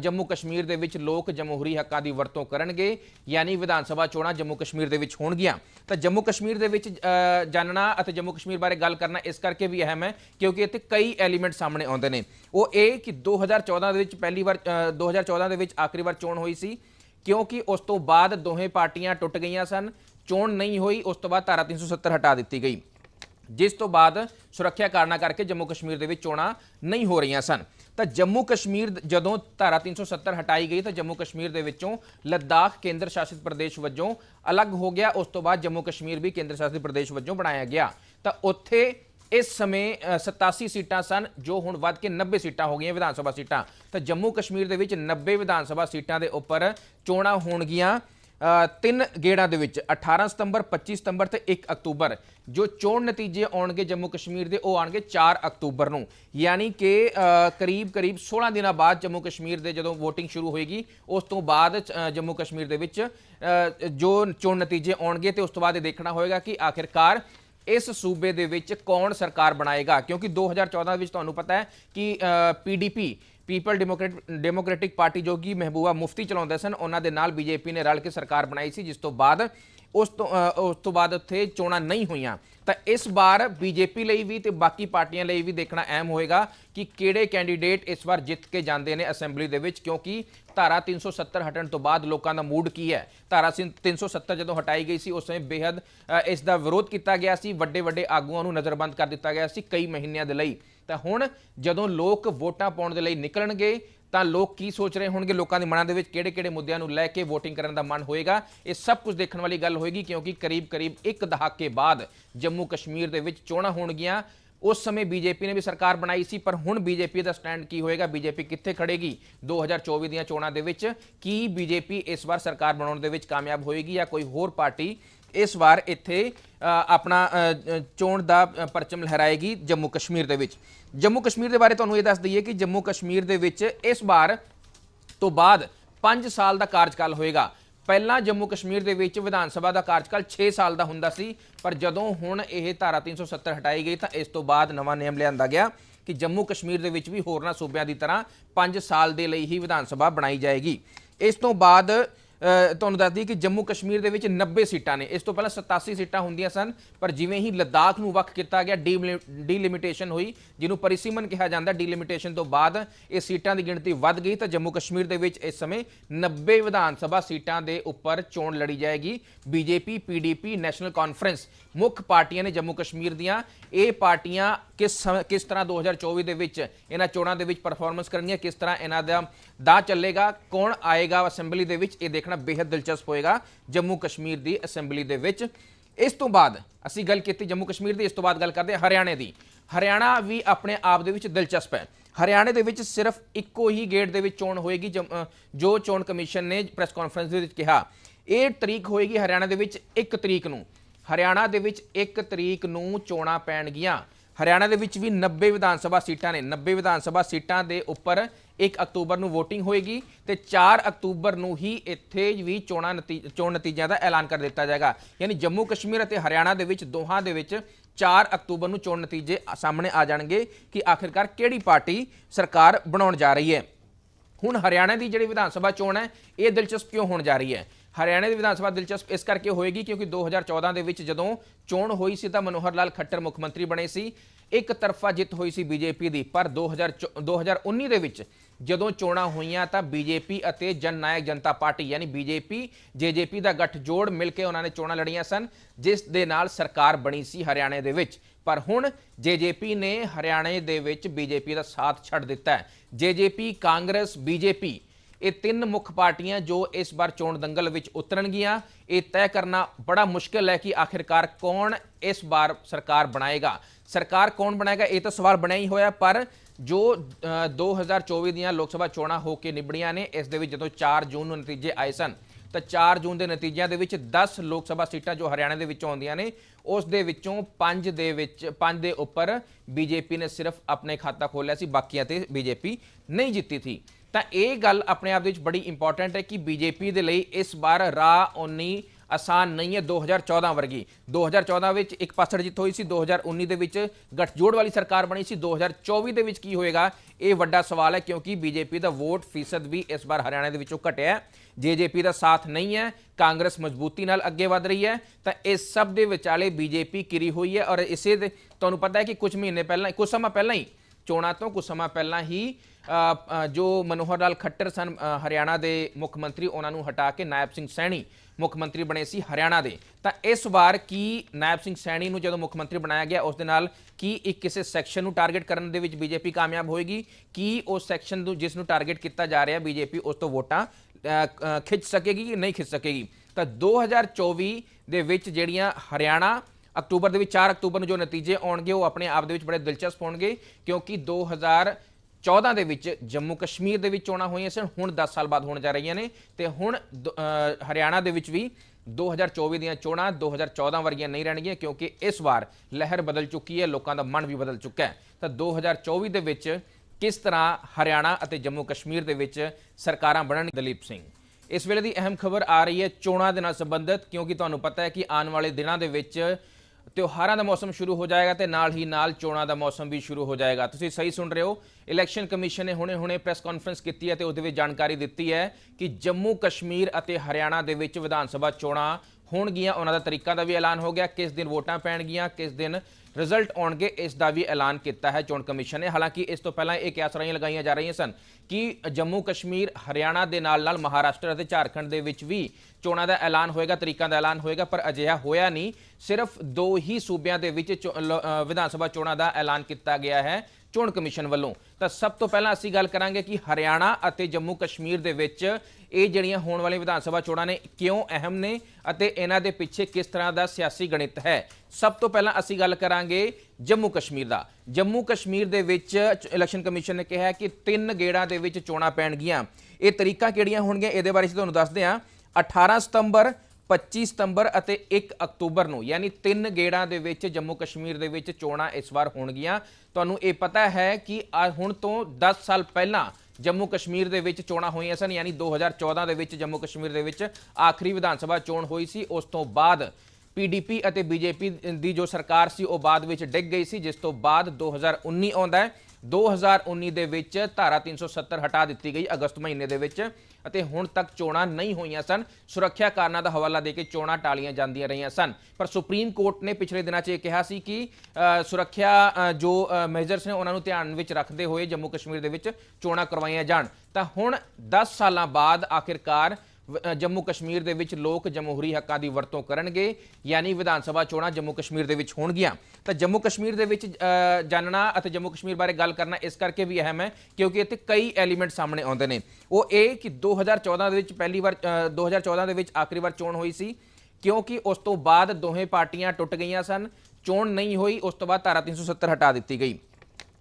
ਜੰਮੂ ਕਸ਼ਮੀਰ ਦੇ ਵਿੱਚ ਲੋਕ ਜਮਹੂਰੀ ਹੱਕਾਂ ਦੀ ਵਰਤੋਂ ਕਰਨਗੇ ਯਾਨੀ ਵਿਧਾਨ ਸਭਾ ਚੋਣਾਂ ਜੰਮੂ ਕਸ਼ਮੀਰ ਦੇ ਵਿੱਚ ਹੋਣਗੀਆਂ। ਤਾਂ ਜੰਮੂ ਕਸ਼ਮੀਰ ਦੇ ਵਿੱਚ ਜਾਣਨਾ ਅਤੇ ਜੰਮੂ ਕਸ਼ਮੀਰ ਬਾਰੇ ਗੱਲ ਕਰਨਾ ਇਸ ਕਰਕੇ ਵੀ ਅਹਿਮ ਹੈ ਕਿਉਂਕਿ ਇੱਥੇ ਕਈ ਐਲੀਮੈਂਟ ਸਾਹਮਣੇ ਆਉਂਦੇ ਨੇ। ਉਹ ਇਹ ਕਿ 2014 ਦੇ ਵਿੱਚ ਪਹਿਲੀ ਵਾਰ ਅ, 2014 ਦੇ ਵਿੱਚ ਆਖਰੀ ਵਾਰ ਚੋਣ ਹੋਈ ਸੀ ਕਿਉਂਕਿ ਉਸ ਤੋਂ ਬਾਅਦ ਦੋਹੇ ਪਾਰਟੀਆਂ ਟੁੱਟ ਗਈਆਂ ਸਨ ਚੋਣ ਨਹੀਂ ਹੋਈ ਉਸ ਤੋਂ ਬਾਅਦ ਧਾਰਾ 370 ਹਟਾ ਦਿੱਤੀ ਗਈ। ਜਿਸ ਤੋਂ ਬਾਅਦ ਸੁਰੱਖਿਆ ਕਾਰਨਾਂ ਕਰਕੇ ਜੰਮੂ ਕਸ਼ਮੀਰ ਦੇ ਵਿੱਚ ਚੋਣਾਂ ਨਹੀਂ ਹੋ ਰਹੀਆਂ ਸਨ। ਤਾਂ ਜੰਮੂ ਕਸ਼ਮੀਰ ਜਦੋਂ ਧਾਰਾ 370 ਹਟਾਈ ਗਈ ਤਾਂ ਜੰਮੂ ਕਸ਼ਮੀਰ ਦੇ ਵਿੱਚੋਂ ਲੱਦਾਖ ਕੇਂਦਰ ਸ਼ਾਸਿਤ ਪ੍ਰਦੇਸ਼ ਵਜੋਂ ਅਲੱਗ ਹੋ ਗਿਆ। ਉਸ ਤੋਂ ਬਾਅਦ ਜੰਮੂ ਕਸ਼ਮੀਰ ਵੀ ਕੇਂਦਰ ਸ਼ਾਸਿਤ ਪ੍ਰਦੇਸ਼ ਵਜੋਂ ਬਣਾਇਆ ਗਿਆ। ਤਾਂ ਉੱਥੇ ਇਸ ਸਮੇਂ ਅ, 87 ਸੀਟਾਂ ਸਨ ਜੋ ਹੁਣ ਵੱਧ ਕੇ 90 ਸੀਟਾਂ ਹੋ ਗਈਆਂ ਵਿਧਾਨ ਸਭਾ ਸੀਟਾਂ। ਤਾਂ ਜੰਮੂ ਕਸ਼ਮੀਰ ਦੇ ਵਿੱਚ 90 ਵਿਧਾਨ ਸਭਾ ਸੀਟਾਂ ਦੇ ਉੱਪਰ ਚੋਣਾਂ ਹੋਣਗੀਆਂ। ਤਿੰਨ ਗੇੜਾਂ ਦੇ ਵਿੱਚ 18 ਸਤੰਬਰ 25 ਸਤੰਬਰ ਤੇ 1 ਅਕਤੂਬਰ, ਜੋ ਚੋਣ ਨਤੀਜੇ ਆਉਣਗੇ ਜੰਮੂ ਕਸ਼ਮੀਰ ਦੇ, ਉਹ ਆਉਣਗੇ 4 ਅਕਤੂਬਰ ਨੂੰ। ਯਾਨੀ ਕਿ ਕਰੀਬ ਕਰੀਬ 16 ਦਿਨਾਂ ਬਾਅਦ ਜੰਮੂ ਕਸ਼ਮੀਰ ਦੇ ਜਦੋਂ VOTING ਸ਼ੁਰੂ ਹੋਏਗੀ, ਉਸ ਤੋਂ ਬਾਅਦ ਜੰਮੂ ਕਸ਼ਮੀਰ ਦੇ ਵਿੱਚ ਜੋ ਚੋਣ ਨਤੀਜੇ ਆਉਣਗੇ ਤੇ ਉਸ ਤੋਂ ਬਾਅਦ ਇਹ ਦੇਖਣਾ ਹੋਏਗਾ ਕਿ ਆਖਿਰਕਾਰ ਇਸ ਸੂਬੇ ਦੇ ਵਿੱਚ ਕੌਣ ਸਰਕਾਰ ਬਣਾਏਗਾ। ਕਿਉਂਕਿ 2014 ਵਿੱਚ ਤੁਹਾਨੂੰ ਪਤਾ ਹੈ ਕਿ PDP people democrat democratic party ਜੋ ਕਿ ਮਹਿਬੂਬਾ ਮੁਫਤੀ ਚਲਾਉਂਦੇ ਸਨ। ਉਹਨਾਂ ਦੇ ਨਾਲ ਬੀਜੇਪੀ ਨੇ ਰਲ ਕੇ ਸਰਕਾਰ ਬਣਾਈ ਸੀ, ਜਿਸ ਤੋਂ ਬਾਅਦ ਉਸ ਤੋਂ ਉਸ ਤੋਂ ਬਾਅਦ ਉੱਥੇ ਚੋਣਾਂ ਨਹੀਂ ਹੋਈਆਂ। ਤਾਂ ਇਸ ਵਾਰ ਬੀਜੇਪੀ ਲਈ ਵੀ ਤੇ ਬਾਕੀ ਪਾਰਟੀਆਂ ਲਈ ਵੀ ਦੇਖਣਾ ਅਹਿਮ ਹੋਏਗਾ ਕਿ ਕਿਹੜੇ ਕੈਂਡੀਡੇਟ ਇਸ ਵਾਰ ਜਿੱਤ ਕੇ ਜਾਂਦੇ ਨੇ ਅਸੈਂਬਲੀ ਦੇ ਵਿੱਚ, ਕਿਉਂਕਿ ਧਾਰਾ 370 ਹਟਣ ਤੋਂ ਬਾਅਦ ਲੋਕਾਂ ਦਾ ਮੂਡ ਕੀ ਹੈ? ਧਾਰਾ ਸਿੰ- 370 ਜਦੋਂ ਹਟਾਈ ਗਈ ਸੀ, ਉਸ ਸਮੇਂ ਬੇहद ਇਸ ਦਾ ਵਿਰੋਧ ਕੀਤਾ ਗਿਆ ਸੀ। ਵੱਡੇ ਵੱਡੇ ਆਗੂਆਂ ਨੂੰ ਨਜ਼ਰਬੰਦ ਕਰ ਦਿੱਤਾ ਗਿਆ ਸੀ ਕਈ ਮਹੀਨਿਆਂ ਦੇ ਲਈ। ਤਾਂ ਹੁਣ ਜਦੋਂ ਲੋਕ ਵੋਟਾਂ ਪਾਉਣ ਦੇ ਲਈ ਨਿਕਲਣਗੇ ਤਾਂ ਲੋਕ ਕੀ ਸੋਚ ਰਹੇ ਹੋਣਗੇ ਲੋਕਾਂ ਦੇ ਮਨਾਂ ਦੇ ਵਿੱਚ? ਕਿਹੜੇ-ਕਿਹੜੇ ਮੁੱਦਿਆਂ ਨੂੰ ਲੈ ਕੇ VOTING ਕਰਨ ਦਾ ਮਨ ਹੋਏਗਾ? ਇਹ ਸਭ ਕੁਝ ਦੇਖਣ ਵਾਲੀ ਗੱਲ ਹੋਏਗੀ ਕਿਉਂਕਿ ਕਰੀਬ-ਕਰੀਬ ਇੱਕ ਦਹਾਕੇ ਬਾਅਦ ਜੰਮੂ ਕਸ਼ਮੀਰ ਦੇ ਵਿੱਚ ਚੋਣਾਂ ਹੋਣਗੀਆਂ। ਉਸ ਸਮੇਂ ਬੀਜੇਪੀ ਨੇ ਵੀ ਸਰਕਾਰ ਬਣਾਈ ਸੀ, ਪਰ ਹੁਣ ਬੀਜੇਪੀ ਦਾ ਸਟੈਂਡ ਕੀ ਹੋਏਗਾ? ਬੀਜੇਪੀ ਕਿੱਥੇ ਖੜੇਗੀ 2024 ਦੀਆਂ ਚੋਣਾਂ ਦੇ ਵਿੱਚ ਕੀ ਬੀਜੇਪੀ ਇਸ ਵਾਰ ਸਰਕਾਰ ਬਣਾਉਣ ਦੇ ਵਿੱਚ ਕਾਮਯਾਬ ਹੋਏਗੀ ਜਾਂ ਕੋਈ ਹੋਰ ਪਾਰਟੀ ਇਸ ਵਾਰ ਇੱਥੇ ਆਪਣਾ ਚੋਣ ਦਾ ਪਰਚਮ ਲਹਿਰਾਏਗੀ ਜੰਮੂ ਕਸ਼ਮੀਰ ਦੇ ਵਿੱਚ। ਜੰਮੂ ਕਸ਼ਮੀਰ ਦੇ ਬਾਰੇ ਤੁਹਾਨੂੰ ਇਹ ਦੱਸ ਦਈਏ ਕਿ ਜੰਮੂ ਕਸ਼ਮੀਰ ਦੇ ਵਿੱਚ ਇਸ ਵਾਰ ਤੋਂ ਬਾਅਦ 5 ਸਾਲ ਦਾ ਕਾਰਜਕਾਲ ਹੋਏਗਾ। ਪਹਿਲਾਂ ਜੰਮੂ ਕਸ਼ਮੀਰ ਦੇ ਵਿੱਚ ਵਿਧਾਨ ਸਭਾ ਦਾ ਕਾਰਜਕਾਲ 6 ਸਾਲ ਦਾ ਹੁੰਦਾ ਸੀ, ਪਰ ਜਦੋਂ ਹੁਣ ਇਹ ਧਾਰਾ 370 ਹਟਾਈ ਗਈ ਤਾਂ ਇਸ ਤੋਂ ਬਾਅਦ ਨਵਾਂ ਨਿਯਮ ਲਿਆਂਦਾ ਗਿਆ ਕਿ ਜੰਮੂ ਕਸ਼ਮੀਰ ਦੇ ਵਿੱਚ ਵੀ ਹੋਰਨਾਂ ਸੂਬਿਆਂ ਦੀ ਤਰ੍ਹਾਂ 5 ਸਾਲ ਦੇ ਲਈ ਹੀ ਵਿਧਾਨ ਸਭਾ ਬਣਾਈ ਜਾਏਗੀ। ਇਸ ਤੋਂ ਬਾਅਦ ਤੁਹਾਨੂੰ ਦੱਸਦੀ ਕਿ ਜੰਮੂ ਕਸ਼ਮੀਰ ਦੇ ਵਿੱਚ 90 ਸੀਟਾਂ ਨੇ। ਇਸ ਤੋਂ ਪਹਿਲਾਂ 87 ਸੀਟਾਂ ਹੁੰਦੀਆਂ ਸਨ, ਪਰ ਜਿਵੇਂ ਹੀ ਲੱਦਾਖ ਨੂੰ ਵੱਖ ਕੀਤਾ ਗਿਆ ਡੀਲਿਮਿਟੇਸ਼ਨ ਹੋਈ, ਜਿਹਨੂੰ ਪਰਿਸੀਮਨ ਕਿਹਾ ਜਾਂਦਾ ਡੀਲਿਮਿਟੇਸ਼ਨ ਤੋਂ ਬਾਅਦ ਇਹ ਸੀਟਾਂ ਦੀ ਗਿਣਤੀ ਵੱਧ ਗਈ, ਤਾਂ ਜੰਮੂ ਕਸ਼ਮੀਰ ਦੇ ਵਿੱਚ ਇਸ ਸਮੇਂ 90 ਵਿਧਾਨ ਸਭਾ ਸੀਟਾਂ ਦੇ ਉੱਪਰ ਚੋਣ ਲੜੀ ਜਾਏਗੀ। ਬੀਜੇਪੀ ਪੀਡੀਪੀ ਨੈਸ਼ਨਲ ਕਾਨਫਰੰਸ ਮੁੱਖ ਪਾਰਟੀਆਂ ਨੇ ਜੰਮੂ ਕਸ਼ਮੀਰ ਦੀਆਂ। ਇਹ ਪਾਰਟੀਆਂ ਕਿਸ ਸਮੇਂ- ਕਿਸ ਤਰ੍ਹਾਂ 2024 ਦੇ ਵਿੱਚ ਇਹਨਾਂ ਚੋਣਾਂ ਦੇ ਵਿੱਚ ਪਰਫਾਰਮੈਂਸ ਕਰਨਗੀਆਂ, ਕਿਸ ਤਰ੍ਹਾਂ ਇਹਨਾਂ ਦਾ ਦਾ ਚੱਲੇਗਾ, ਕੌਣ ਆਏਗਾ ਅਸੈਂਬਲੀ ਦੇ ਵਿੱਚ, ਇਹ ਦੇਖਣਾ ਬੇहद ਦਿਲਚਸਪ ਹੋਏਗਾ ਜੰਮੂ ਕਸ਼ਮੀਰ ਦੀ ਅਸੈਂਬਲੀ ਦੇ ਵਿੱਚ। ਇਸ ਤੋਂ ਬਾਅਦ ਅਸੀਂ ਗੱਲ ਕੀਤੀ ਜੰਮੂ ਕਸ਼ਮੀਰ ਦੀ, ਇਸ ਤੋਂ ਬਾਅਦ ਗੱਲ ਕਰਦੇ ਹਾਂ ਹਰਿਆਣੇ ਦੀ। ਹਰਿਆਣਾ ਵੀ ਆਪਣੇ ਆਪ ਦੇ ਵਿੱਚ ਦਿਲਚਸਪ ਹੈ। ਹਰਿਆਣੇ ਦੇ ਵਿੱਚ ਸਿਰਫ ਇੱਕੋ ਹੀ ਗੇਟ ਦੇ ਵਿੱਚ ਚੋਣ ਹੋਏਗੀ, ਜਮ- ਜੋ ਚੋਣ ਕਮਿਸ਼ਨ ਨੇ ਪ੍ਰੈਸ ਕਾਨਫਰੰਸ ਦੇ ਵਿੱਚ ਕਿਹਾ। ਇਹ ਤਰੀਕ ਹੋਏਗੀ ਹਰਿਆਣਾ ਦੇ ਵਿੱਚ 1 ਤਰੀਕ ਨੂੰ। ਹਰਿਆਣਾ ਦੇ ਵਿੱਚ 1 ਤਰੀਕ ਨੂੰ ਚੋਣਾਂ ਪੈਣਗੀਆਂ। ਹਰਿਆਣਾ ਦੇ ਵਿੱਚ ਵੀ 90 ਵਿਧਾਨ ਸਭਾ ਸੀਟਾਂ ਨੇ। 90 ਵਿਧਾਨ ਸਭਾ ਸੀਟਾਂ ਦੇ ਉੱਪਰ 1 ਅਕਤੂਬਰ ਨੂੰ VOTING ਹੋਏਗੀ ਤੇ 4 ਅਕਤੂਬਰ ਨੂੰ ਹੀ ਇੱਥੇ ਵੀ ਚੋਣਾਂ ਨਤੀ- ਚੋਣ ਨਤੀਜਿਆਂ ਦਾ ਐਲਾਨ ਕਰ ਦਿੱਤਾ ਜਾਏਗਾ। ਯਾਨੀ ਜੰਮੂ ਕਸ਼ਮੀਰ ਅਤੇ ਹਰਿਆਣਾ ਦੇ ਵਿੱਚ ਦੋਹਾਂ ਦੇ ਵਿੱਚ 4 ਅਕਤੂਬਰ ਨੂੰ ਚੋਣ ਨਤੀਜੇ ਸਾਹਮਣੇ ਆ ਜਾਣਗੇ ਕਿ ਆਖਿਰਕਾਰ ਕਿਹੜੀ ਪਾਰਟੀ ਸਰਕਾਰ ਬਣਾਉਣ ਜਾ ਰਹੀ ਹੈ। ਹੁਣ ਹਰਿਆਣਾ ਦੀ ਜਿਹੜੀ ਵਿਧਾਨ ਸਭਾ ਚੋਣ ਹੈ, ਇਹ ਦਿਲਚਸਪ ਕਿਉਂ ਹੋਣ ਜਾ ਰਹੀ ਹੈ? ਹਰਿਆਣਾ ਦੀ ਵਿਧਾਨ ਸਭਾ ਦਿਲਚਸਪ ਇਸ ਕਰਕੇ ਹੋਏਗੀ ਕਿਉਂਕਿ 2014 ਦੇ ਵਿੱਚ ਜਦੋਂ ਚੋਣ ਹੋਈ ਸੀ ਤਾਂ ਮਨੋਹਰ ਲਾਲ ਖੱਟਰ ਮੁੱਖ ਮੰਤਰੀ ਬਣੇ ਸੀ। ਇੱਕ ਤਰਫਾ ਜਿੱਤ ਹੋਈ ਸੀ ਬੀਜੇਪੀ ਦੀ, ਪਰ 2000 2019 ਦੇ ਵਿੱਚ ਜਦੋਂ ਚੋਣਾਂ ਹੋਈਆਂ ਤਾਂ ਬੀਜੇਪੀ ਅਤੇ ਜਨ ਨਾਇਕ ਜਨਤਾ ਪਾਰਟੀ ਯਾਨੀ ਬੀਜੇਪੀ ਜੇਜੇਪੀ ਦਾ ਗੱਠਜੋੜ ਮਿਲ ਕੇ ਉਹਨਾਂ ਨੇ ਚੋਣਾਂ ਲੜੀਆਂ ਸਨ, ਜਿਸ ਦੇ ਨਾਲ ਸਰਕਾਰ ਬਣੀ ਸੀ ਹਰਿਆਣੇ ਦੇ ਵਿੱਚ। ਪਰ ਹੁਣ ਜੇਜੇਪੀ ਨੇ ਹਰਿਆਣੇ ਦੇ ਵਿੱਚ ਬੀਜੇਪੀ ਦਾ ਸਾਥ ਛੱਡ ਦਿੱਤਾ ਹੈ। ਜੇਜੇਪੀ ਕਾਂਗਰਸ, ਬੀਜੇਪੀ ਇਹ ਤਿੰਨ ਮੁੱਖ ਪਾਰਟੀਆਂ ਜੋ ਇਸ ਵਾਰ ਚੋਣ ਦੰਗਲ ਵਿੱਚ ਉਤਰਨਗੀਆਂ। ਇਹ ਤੈਅ ਕਰਨਾ ਬੜਾ ਮੁਸ਼ਕਲ ਹੈ ਕਿ ਆਖਿਰਕਾਰ ਕੌਣ ਇਸ ਵਾਰ ਸਰਕਾਰ ਬਣਾਏਗਾ। ਸਰਕਾਰ ਕੌਣ ਬਣਾਏਗਾ ਇਹ ਤਾਂ ਸਵਾਲ ਬਣਿਆ ਹੀ ਹੋਇਆ ਪਰ ਜੋ ਅ, 2024 ਦੀਆਂ ਲੋਕ ਸਭਾ ਚੋਣਾਂ ਹੋ ਕੇ ਨਿਬੜੀਆਂ ਨੇ ਇਸ ਦੇ ਵਿੱਚ ਜਦੋਂ 4 ਜੂਨ ਨੂੰ ਨਤੀਜੇ ਆਏ ਸਨ ਤਾਂ 4 ਜੂਨ ਦੇ ਨਤੀਜਿਆਂ ਦੇ ਵਿੱਚ 10 ਲੋਕ ਸਭਾ ਸੀਟਾਂ ਜੋ ਹਰਿਆਣਾ ਦੇ ਵਿੱਚੋਂ ਆਉਂਦੀਆਂ ਨੇ ਉਸ ਦੇ ਵਿੱਚੋਂ 5 ਦੇ ਵਿੱਚ 5 ਦੇ ਉੱਪਰ ਬੀਜੇਪੀ ਨੇ ਸਿਰਫ ਆਪਣੇ ਖਾਤਾ ਖੋਲ੍ਹਿਆ ਸੀ ਬਾਕੀਆਂ ਤੇ ਬੀਜੇਪੀ ਨਹੀਂ ਜਿੱਤੀ ਸੀ। ਤਾਂ ਇਹ ਗੱਲ ਆਪਣੇ ਆਪ ਦੇ ਵਿੱਚ ਬੜੀ ਇੰਪੋਰਟੈਂਟ ਹੈ ਕਿ ਬੀਜੇਪੀ ਦੇ ਲਈ ਇਸ ਵਾਰ ਰਾਹ ਉਨੀ ਆਸਾਨ ਨਹੀਂ ਹੈ 2014 ਵਰਗੀ। 2014 ਵਿੱਚ ਇੱਕ ਪਾਸੜ ਜਿੱਤ ਹੋਈ ਸੀ 2019 ਦੇ ਵਿੱਚ ਗਠਜੋੜ ਵਾਲੀ ਸਰਕਾਰ ਬਣੀ ਸੀ 2024 ਦੇ ਵਿੱਚ ਕੀ ਹੋਏਗਾ? ਇਹ ਵੱਡਾ ਸਵਾਲ ਹੈ ਕਿਉਂਕਿ ਬੀਜੇਪੀ ਦਾ ਵੋਟ ਫੀਸਦ ਵੀ ਇਸ ਵਾਰ ਹਰਿਆਣਾ ਦੇ ਵਿੱਚੋਂ ਘਟਿਆ ਹੈ। ਜੇਜੇਪੀ ਦਾ ਸਾਥ ਨਹੀਂ ਹੈ, ਕਾਂਗਰਸ ਮਜ਼ਬੂਤੀ ਨਾਲ ਅੱਗੇ ਵਧ ਰਹੀ ਹੈ, ਤਾਂ ਇਸ ਸਭ ਦੇ ਵਿਚਾਲੇ ਬੀਜੇਪੀ ਕਿਰੀ ਹੋਈ ਹੈ ਔਰ ਇਸੇ ਦੇ ਤੁਹਾਨੂੰ ਪਤਾ ਹੈ ਕਿ ਕੁਝ ਮਹੀਨੇ ਪਹਿਲਾਂ ਕੁਝ ਸਮਾਂ ਪਹਿਲਾਂ ਹੀ ਚੋਣਾਂ ਤੋਂ ਕੁਝ ਸਮਾਂ ਪਹਿਲਾਂ ਹੀ ਜੋ ਮਨੋਹਰ ਲਾਲ ਖੱਟਰ ਸਨ ਹਰਿਆਣਾ ਦੇ ਮੁੱਖ ਮੰਤਰੀ, ਉਹਨਾਂ ਨੂੰ ਹਟਾ ਕੇ ਨਾਇਬ ਸਿੰਘ ਸੈਣੀ ਮੁੱਖ ਮੰਤਰੀ ਬਣੇ ਸੀ ਹਰਿਆਣਾ ਦੇ। ਤਾਂ ਇਸ ਵਾਰ ਕੀ ਨਾਇਬ ਸਿੰਘ ਸੈਣੀ ਨੂੰ ਜਦੋਂ ਮੁੱਖ ਮੰਤਰੀ ਬਣਾਇਆ ਗਿਆ, ਉਸ ਦੇ ਨਾਲ ਕੀ ਇੱਕ ਕਿਸੇ ਸੈਕਸ਼ਨ ਨੂੰ ਟਾਰਗੇਟ ਕਰਨ ਦੇ ਵਿੱਚ ਬੀਜੇਪੀ ਕਾਮਯਾਬ ਹੋਏਗੀ? ਕੀ ਉਸ ਸੈਕਸ਼ਨ ਨੂੰ ਜਿਸ ਨੂੰ ਟਾਰਗੇਟ ਕੀਤਾ ਜਾ ਰਿਹਾ ਬੀਜੇਪੀ, ਉਸ ਤੋਂ ਵੋਟਾਂ ਖਿੱਚ ਸਕੇਗੀ ਕਿ ਨਹੀਂ ਖਿੱਚ ਸਕੇਗੀ? ਤਾਂ 2024 ਦੇ ਵਿੱਚ ਜਿਹੜੀਆਂ ਹਰਿਆਣਾ, ਅਕਤੂਬਰ ਦੇ ਵਿੱਚ 4 ਅਕਤੂਬਰ ਨੂੰ ਜੋ ਨਤੀਜੇ ਆਉਣਗੇ, ਉਹ ਆਪਣੇ ਆਪ ਦੇ ਵਿੱਚ ਬੜੇ ਦਿਲਚਸਪ ਹੋਣਗੇ, ਕਿਉਂਕਿ 2014 ਦੇ ਵਿੱਚ ਜੰਮੂ ਕਸ਼ਮੀਰ ਦੇ ਵਿੱਚ ਚੋਣਾਂ ਹੋਈਆਂ ਸਨ, ਹੁਣ 10 ਸਾਲ ਬਾਅਦ ਹੋਣ ਜਾ ਰਹੀਆਂ ਨੇ ਤੇ ਹੁਣ ਦ- ਹਰਿਆਣਾ ਦੇ ਵਿੱਚ ਵੀ 2024 ਦੀਆਂ ਚੋਣਾਂ 2014 ਵਰਗੀਆਂ ਨਹੀਂ ਰਹਿਣਗੀਆਂ ਕਿਉਂਕਿ ਇਸ ਵਾਰ ਲਹਿਰ ਬਦਲ ਚੁੱਕੀ ਹੈ, ਲੋਕਾਂ ਦਾ ਮਨ ਵੀ ਬਦਲ ਚੁੱਕਾ ਹੈ। ਤਾਂ 2024 ਦੇ ਵਿੱਚ ਕਿਸ ਤਰ੍ਹਾਂ ਹਰਿਆਣਾ ਅਤੇ ਜੰਮੂ ਕਸ਼ਮੀਰ ਦੇ ਵਿੱਚ ਸਰਕਾਰਾਂ ਬਣਨ ਦਲੀਪ ਸਿੰਘ, ਇਸ ਵੇਲੇ ਦੀ ਅਹਿਮ ਖਬਰ ਆ ਰਹੀ ਹੈ ਚੋਣਾਂ ਦੇ ਨਾਲ ਸੰਬੰਧਿਤ, ਕਿਉਂਕਿ ਤੁਹਾਨੂੰ ਪਤਾ ਹੈ ਕਿ ਆਉਣ ਵਾਲੇ ਦਿਨਾਂ ਦੇ ਵਿੱਚ ਤਿਉਹਾਰਾਂ ਦਾ ਮੌਸਮ ਸ਼ੁਰੂ ਹੋ ਜਾਏਗਾ ਤੇ ਨਾਲ ਹੀ ਨਾਲ ਚੋਣਾਂ ਦਾ ਮੌਸਮ ਵੀ ਸ਼ੁਰੂ ਹੋ ਜਾਏਗਾ। ਤੁਸੀਂ ਸਹੀ ਸੁਣ ਰਹੇ ਹੋ ਇਲੈਕਸ਼ਨ ਕਮਿਸ਼ਨ ਨੇ ਹੁਣੇ-ਹੁਣੇ ਪ੍ਰੈਸ ਕਾਨਫਰੰਸ ਕੀਤੀ ਹੈ ਤੇ ਉਹਦੇ ਵਿੱਚ ਜਾਣਕਾਰੀ ਦਿੱਤੀ ਹੈ ਕਿ ਜੰਮੂ ਕਸ਼ਮੀਰ ਅਤੇ ਹਰਿਆਣਾ ਦੇ ਵਿੱਚ ਵਿਧਾਨ ਸਭਾ ਚੋਣਾਂ ਹੋਣਗੀਆਂ। ਉਹਨਾਂ ਦਾ ਤਰੀਕਾ ਦਾ ਵੀ ਐਲਾਨ ਹੋ ਗਿਆ। ਕਿਸ ਦਿਨ ਵੋਟਾਂ ਪੈਣਗੀਆਂ, ਕਿਸ ਦਿਨ ਰਿਜ਼ਲਟ ਆਉਣਗੇ, ਇਸ ਦਾ ਵੀ ਐਲਾਨ ਕੀਤਾ ਹੈ ਚੋਣ ਕਮਿਸ਼ਨ ਨੇ। ਹਾਲਾਂਕਿ ਇਸ ਤੋਂ ਪਹਿਲਾਂ ਇਹ ਕਿਆਸਰਾਈਆਂ ਲਗਾਈਆਂ ਜਾ ਰਹੀਆਂ ਸਨ ਕਿ ਜੰਮੂ ਕਸ਼ਮੀਰ, ਹਰਿਆਣਾ ਦੇ ਨਾਲ ਨਾਲ ਮਹਾਰਾਸ਼ਟਰ ਅਤੇ ਝਾਰਖੰਡ ਦੇ ਵਿੱਚ ਵੀ ਚੋਣਾਂ ਦਾ ਐਲਾਨ ਹੋਏਗਾ, ਤਰੀਕਾਂ ਦਾ ਐਲਾਨ ਹੋਏਗਾ, ਪਰ ਅਜਿਹਾ ਹੋਇਆ ਨਹੀਂ। ਸਿਰਫ ਦੋ ਹੀ ਸੂਬਿਆਂ ਦੇ ਵਿੱਚ ਚੋ- ਲ- ਵਿਧਾਨ ਸਭਾ ਚੋਣਾਂ ਦਾ ਐਲਾਨ ਕੀਤਾ ਗਿਆ ਹੈ। ਚੋਣ ਕਮਿਸ਼ਨ ਵੱਲੋਂ। ਤਾਂ ਸਭ ਤੋਂ ਪਹਿਲਾਂ ਅਸੀਂ ਗੱਲ ਕਰਾਂਗੇ ਕਿ ਹਰਿਆਣਾ ਅਤੇ ਜੰਮੂ ਕਸ਼ਮੀਰ ਦੇ ਵਿੱਚ ਇਹ ਜਿਹੜੀਆਂ ਹੋਣ ਵਾਲੀਆਂ ਵਿਧਾਨ ਸਭਾ ਚੋਣਾਂ ਨੇ, ਕਿਉਂ ਅਹਿਮ ਨੇ ਅਤੇ ਇਹਨਾਂ ਦੇ ਪਿੱਛੇ ਕਿਸ ਤਰ੍ਹਾਂ ਦਾ ਸਿਆਸੀ ਗਣਿਤ ਹੈ। ਸਭ ਤੋਂ ਪਹਿਲਾਂ ਅਸੀਂ ਗੱਲ ਕਰਾਂਗੇ ਜੰਮੂ ਕਸ਼ਮੀਰ ਦਾ। ਜੰਮੂ ਕਸ਼ਮੀਰ ਦੇ ਵਿੱਚ ਇਲੈਕਸ਼ਨ ਕਮਿਸ਼ਨ ਨੇ ਕਿਹਾ ਕਿ ਤਿੰਨ ਗੇੜਾਂ ਦੇ ਵਿੱਚ ਚੋਣਾਂ ਪੈਣਗੀਆਂ। ਇਹ ਤਰੀਕਾ ਕਿਹੜੀਆਂ ਹੋਣਗੀਆਂ? ਇਹਦੇ ਬਾਰੇ ਅਸੀਂ ਤੁਹਾਨੂੰ ਦੱਸਦੇ ਹਾਂ। 18 ਸਤੰਬਰ 25 ਸਤੰਬਰ ਅਤੇ 1 ਅਕਤੂਬਰ ਨੂੰ, ਯਾਨੀ ਤਿੰਨ ਗੇੜਾਂ ਦੇ ਵਿੱਚ ਜੰਮੂ ਕਸ਼ਮੀਰ ਦੇ ਵਿੱਚ ਚੋਣਾਂ ਇਸ ਵਾਰ ਹੋਣਗੀਆਂ। ਤੁਹਾਨੂੰ ਇਹ ਪਤਾ ਹੈ ਕਿ ਹੁਣ ਤੋਂ 10 ਸਾਲ ਪਹਿਲਾਂ ਜੰਮੂ ਕਸ਼ਮੀਰ ਦੇ ਵਿੱਚ ਚੋਣਾਂ ਹੋਈਆਂ ਸਨ, ਯਾਨੀ 2014 ਦੇ ਵਿੱਚ ਜੰਮੂ ਕਸ਼ਮੀਰ ਦੇ ਵਿੱਚ ਆਖਰੀ ਵਿਧਾਨ ਸਭਾ ਚੋਣ ਹੋਈ ਸੀ। ਉਸ ਤੋਂ ਬਾਅਦ ਪੀਡੀਪੀ ਅਤੇ ਬੀਜੇਪੀ ਦੀ ਜੋ ਸਰਕਾਰ ਸੀ, ਉਹ ਬਾਅਦ ਵਿੱਚ ਡਿੱਗ ਗਈ ਸੀ, ਜਿਸ ਤੋਂ ਬਾਅਦ 2019 ਆਉਂਦਾ ਹੈ। 2019 ਦੇ ਵਿੱਚ ਧਾਰਾ 370 ਹਟਾ ਦਿੱਤੀ ਗਈ ਅਗਸਤ ਮਹੀਨੇ ਦੇ ਵਿੱਚ ਅਤੇ ਹੁਣ ਤੱਕ ਚੋਣਾਂ ਨਹੀਂ ਹੋਈਆਂ ਸਨ। ਸੁਰੱਖਿਆ ਕਾਰਨਾਂ ਦਾ ਹਵਾਲਾ ਦੇ ਕੇ ਚੋਣਾਂ ਟਾਲੀਆਂ ਜਾਂਦੀਆਂ ਰਹੀਆਂ ਸਨ। ਪਰ ਸੁਪਰੀਮ ਕੋਰਟ ਨੇ ਪਿਛਲੇ ਦਿਨਾਂ 'ਚ ਇਹ ਕਿਹਾ ਸੀ ਕਿ ਸੁਰੱਖਿਆ ਜੋ ਮੈਜਰਸ ਨੇ ਉਹਨਾਂ ਨੂੰ ਧਿਆਨ ਵਿੱਚ ਰੱਖਦੇ ਹੋਏ ਜੰਮੂ ਕਸ਼ਮੀਰ ਦੇ ਵਿੱਚ ਚੋਣਾਂ ਕਰਵਾਈਆਂ ਜਾਣ। ਤਾਂ ਹੁਣ 10 ਸਾਲਾਂ ਬਾਅਦ ਆਖਿਰਕਾਰ ਜੰਮੂ ਕਸ਼ਮੀਰ ਦੇ ਵਿੱਚ ਲੋਕ ਜਮਹੂਰੀ ਹੱਕਾਂ ਦੀ ਵਰਤੋਂ ਕਰਨਗੇ ਯਾਨੀ ਵਿਧਾਨ ਸਭਾ ਚੋਣਾਂ ਜੰਮੂ ਕਸ਼ਮੀਰ ਦੇ ਵਿੱਚ ਹੋਣਗੀਆਂ। ਤਾਂ ਜੰਮੂ ਕਸ਼ਮੀਰ ਦੇ ਵਿੱਚ ਜਾਣਨਾ ਅਤੇ ਜੰਮੂ ਕਸ਼ਮੀਰ ਬਾਰੇ ਗੱਲ ਕਰਨਾ ਇਸ ਕਰਕੇ ਵੀ ਅਹਿਮ ਹੈ ਕਿਉਂਕਿ ਇੱਥੇ ਕਈ ਐਲੀਮੈਂਟ ਸਾਹਮਣੇ ਆਉਂਦੇ ਨੇ। ਉਹ ਇਹ ਕਿ 2014 ਦੇ ਵਿੱਚ ਪਹਿਲੀ ਵਾਰ ਅ, 2014 ਦੇ ਵਿੱਚ ਆਖਰੀ ਵਾਰ ਚੋਣ ਹੋਈ ਸੀ ਕਿਉਂਕਿ ਉਸ ਤੋਂ ਬਾਅਦ ਦੋਹੇ ਪਾਰਟੀਆਂ ਟੁੱਟ ਗਈਆਂ ਸਨ ਚੋਣ ਨਹੀਂ ਹੋਈ ਉਸ ਤੋਂ ਬਾਅਦ ਧਾਰਾ 370 ਹਟਾ ਦਿੱਤੀ ਗਈ।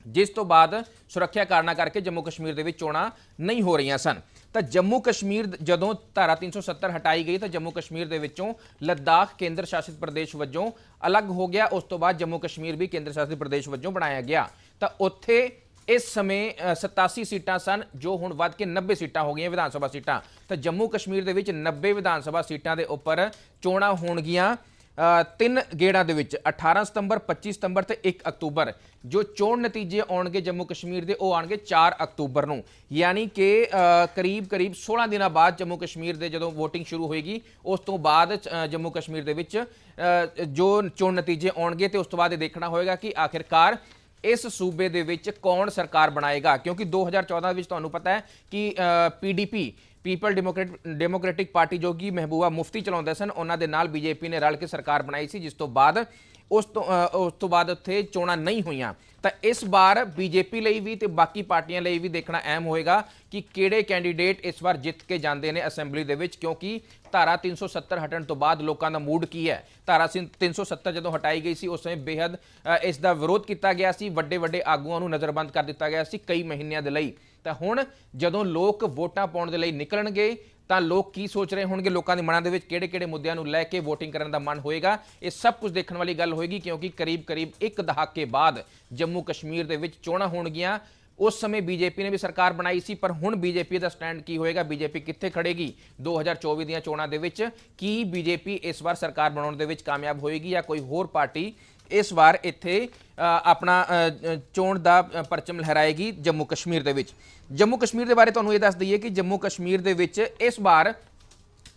ਜਿਸ ਤੋਂ ਬਾਅਦ ਸੁਰੱਖਿਆ ਕਾਰਨਾਂ ਕਰਕੇ ਜੰਮੂ ਕਸ਼ਮੀਰ ਦੇ ਵਿੱਚ ਚੋਣਾਂ ਨਹੀਂ ਹੋ ਰਹੀਆਂ ਸਨ। ਤਾਂ ਜੰਮੂ ਕਸ਼ਮੀਰ ਜਦੋਂ ਧਾਰਾ 370 ਹਟਾਈ ਗਈ ਤਾਂ ਜੰਮੂ ਕਸ਼ਮੀਰ ਦੇ ਵਿੱਚੋਂ ਲੱਦਾਖ ਕੇਂਦਰ ਸ਼ਾਸਿਤ ਪ੍ਰਦੇਸ਼ ਵਜੋਂ ਅਲੱਗ ਹੋ ਗਿਆ। ਉਸ ਤੋਂ ਬਾਅਦ ਜੰਮੂ ਕਸ਼ਮੀਰ ਵੀ ਕੇਂਦਰ ਸ਼ਾਸਿਤ ਪ੍ਰਦੇਸ਼ ਵਜੋਂ ਬਣਾਇਆ ਗਿਆ। ਤਾਂ ਉੱਥੇ ਇਸ ਸਮੇਂ ਅ, 87 ਸੀਟਾਂ ਸਨ ਜੋ ਹੁਣ ਵੱਧ ਕੇ 90 ਸੀਟਾਂ ਹੋ ਗਈਆਂ ਵਿਧਾਨ ਸਭਾ ਸੀਟਾਂ। ਤਾਂ ਜੰਮੂ ਕਸ਼ਮੀਰ ਦੇ ਵਿੱਚ 90 ਵਿਧਾਨ ਸਭਾ ਸੀਟਾਂ ਦੇ ਉੱਪਰ ਚੋਣਾਂ ਹੋਣਗੀਆਂ। ਤਿੰਨ ਗੇੜਾਂ ਦੇ ਵਿੱਚ 18 ਸਤੰਬਰ 25 ਸਤੰਬਰ ਤੇ 1 ਅਕਤੂਬਰ, ਜੋ ਚੋਣ ਨਤੀਜੇ ਆਉਣਗੇ ਜੰਮੂ ਕਸ਼ਮੀਰ ਦੇ, ਉਹ ਆਉਣਗੇ 4 ਅਕਤੂਬਰ ਨੂੰ। ਯਾਨੀ ਕਿ ਕਰੀਬ ਕਰੀਬ 16 ਦਿਨਾਂ ਬਾਅਦ ਜੰਮੂ ਕਸ਼ਮੀਰ ਦੇ ਜਦੋਂ VOTING ਸ਼ੁਰੂ ਹੋਏਗੀ, ਉਸ ਤੋਂ ਬਾਅਦ ਜੰਮੂ ਕਸ਼ਮੀਰ ਦੇ ਵਿੱਚ ਜੋ ਚੋਣ ਨਤੀਜੇ ਆਉਣਗੇ ਤੇ ਉਸ ਤੋਂ ਬਾਅਦ ਇਹ ਦੇਖਣਾ ਹੋਏਗਾ ਕਿ ਆਖਿਰਕਾਰ ਇਸ ਸੂਬੇ ਦੇ ਵਿੱਚ ਕੌਣ ਸਰਕਾਰ ਬਣਾਏਗਾ। ਕਿਉਂਕਿ 2014 ਵਿੱਚ ਤੁਹਾਨੂੰ ਪਤਾ ਹੈ ਕਿ PDP people democrat, democratic party ਜੋ ਕਿ ਮਹਿਬੂਬਾ ਮੁਫਤੀ ਚਲਾਉਂਦੇ ਸਨ, ਉਹਨਾਂ ਦੇ ਨਾਲ ਬੀਜੇਪੀ ਨੇ ਰਲ ਕੇ ਸਰਕਾਰ ਬਣਾਈ ਸੀ, ਜਿਸ ਤੋਂ ਬਾਅਦ ਉਸ ਤੋਂ ਉਸ ਤੋਂ ਬਾਅਦ ਉੱਥੇ ਚੋਣਾਂ ਨਹੀਂ ਹੋਈਆਂ। ਤਾਂ ਇਸ ਵਾਰ ਬੀਜੇਪੀ ਲਈ ਵੀ ਤੇ ਬਾਕੀ ਪਾਰਟੀਆਂ ਲਈ ਵੀ ਦੇਖਣਾ ਅਹਿਮ ਹੋਏਗਾ ਕਿ ਕਿਹੜੇ ਕੈਂਡੀਡੇਟ ਇਸ ਵਾਰ ਜਿੱਤ ਕੇ ਜਾਂਦੇ ਨੇ ਅਸੈਂਬਲੀ ਦੇ ਵਿੱਚ, ਕਿਉਂਕਿ ਧਾਰਾ 370 ਹਟਣ ਤੋਂ ਬਾਅਦ ਲੋਕਾਂ ਦਾ ਮੂਡ ਕੀ ਹੈ? ਧਾਰਾ ਸਿੰ- 370 ਜਦੋਂ ਹਟਾਈ ਗਈ ਸੀ, ਉਸ ਸਮੇਂ ਬੇहद ਇਸ ਦਾ ਵਿਰੋਧ ਕੀਤਾ ਗਿਆ ਸੀ ਵੱਡੇ ਵੱਡੇ ਆਗੂਆਂ ਨੂੰ ਨਜ਼ਰਬੰਦ ਕਰ ਦਿੱਤਾ ਗਿਆ ਸੀ, ਕਈ ਮਹੀਨਿਆਂ ਦੇ ਲਈ। ਤਾਂ ਹੁਣ ਜਦੋਂ ਲੋਕ ਵੋਟਾਂ ਪਾਉਣ ਦੇ ਲਈ ਨਿਕਲਣਗੇ, ਤਾਂ ਲੋਕ ਕੀ ਸੋਚ ਰਹੇ ਹੋਣਗੇ ਲੋਕਾਂ ਦੇ ਮਨਾਂ ਦੇ ਵਿੱਚ? ਕਿਹੜੇ-ਕਿਹੜੇ ਮੁੱਦਿਆਂ ਨੂੰ ਲੈ ਕੇ VOTING ਕਰਨ ਦਾ ਮਨ ਹੋਏਗਾ? ਇਹ ਸਭ ਕੁਝ ਦੇਖਣ ਵਾਲੀ ਗੱਲ ਹੋਏਗੀ ਕਿਉਂਕਿ ਕਰੀਬ-ਕਰੀਬ ਇੱਕ ਦਹਾਕੇ ਬਾਅਦ ਜੰਮੂ ਕਸ਼ਮੀਰ ਦੇ ਵਿੱਚ ਚੋਣਾਂ ਹੋਣਗੀਆਂ। ਉਸ ਸਮੇਂ ਬੀਜੇਪੀ ਨੇ ਵੀ ਸਰਕਾਰ ਬਣਾਈ ਸੀ, ਪਰ ਹੁਣ ਬੀਜੇਪੀ ਦਾ ਸਟੈਂਡ ਕੀ ਹੋਏਗਾ? ਬੀਜੇਪੀ ਕਿੱਥੇ ਖੜੇਗੀ? 2024 ਦੀਆਂ ਚੋਣਾਂ ਦੇ ਵਿੱਚ ਕੀ ਬੀਜੇਪੀ ਇਸ ਵਾਰ ਸਰਕਾਰ ਬਣਾਉਣ ਦੇ ਵਿੱਚ ਕਾਮਯਾਬ ਹੋਏਗੀ ਜਾਂ ਕੋਈ ਹੋਰ ਪਾਰਟੀ ਇਸ ਵਾਰ ਇੱਥੇ ਆਪਣਾ ਚੋਣ ਦਾ ਪਰਚਮ ਲਹਿਰਾਏਗੀ ਜੰਮੂ ਕਸ਼ਮੀਰ ਦੇ ਵਿੱਚ। ਜੰਮੂ ਕਸ਼ਮੀਰ ਦੇ ਬਾਰੇ ਤੁਹਾਨੂੰ ਇਹ ਦੱਸ ਦਈਏ ਕਿ ਜੰਮੂ ਕਸ਼ਮੀਰ ਦੇ ਵਿੱਚ ਇਸ ਵਾਰ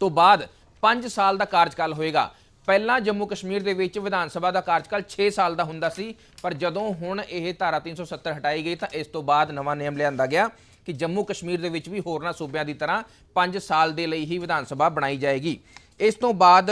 ਤੋਂ ਬਾਅਦ 5 ਸਾਲ ਦਾ ਕਾਰਜਕਾਲ ਹੋਏਗਾ। ਪਹਿਲਾਂ ਜੰਮੂ ਕਸ਼ਮੀਰ ਦੇ ਵਿੱਚ ਵਿਧਾਨ ਸਭਾ ਦਾ ਕਾਰਜਕਾਲ 6 ਸਾਲ ਦਾ ਹੁੰਦਾ ਸੀ, ਪਰ ਜਦੋਂ ਹੁਣ ਇਹ ਧਾਰਾ 370 ਹਟਾਈ ਗਈ ਤਾਂ ਇਸ ਤੋਂ ਬਾਅਦ ਨਵਾਂ ਨਿਯਮ ਲਿਆਂਦਾ ਗਿਆ ਕਿ ਜੰਮੂ ਕਸ਼ਮੀਰ ਦੇ ਵਿੱਚ ਵੀ ਹੋਰਨਾਂ ਸੂਬਿਆਂ ਦੀ ਤਰ੍ਹਾਂ 5 ਸਾਲ ਦੇ ਲਈ ਹੀ ਵਿਧਾਨ ਸਭਾ ਬਣਾਈ ਜਾਏਗੀ। ਇਸ ਤੋਂ ਬਾਅਦ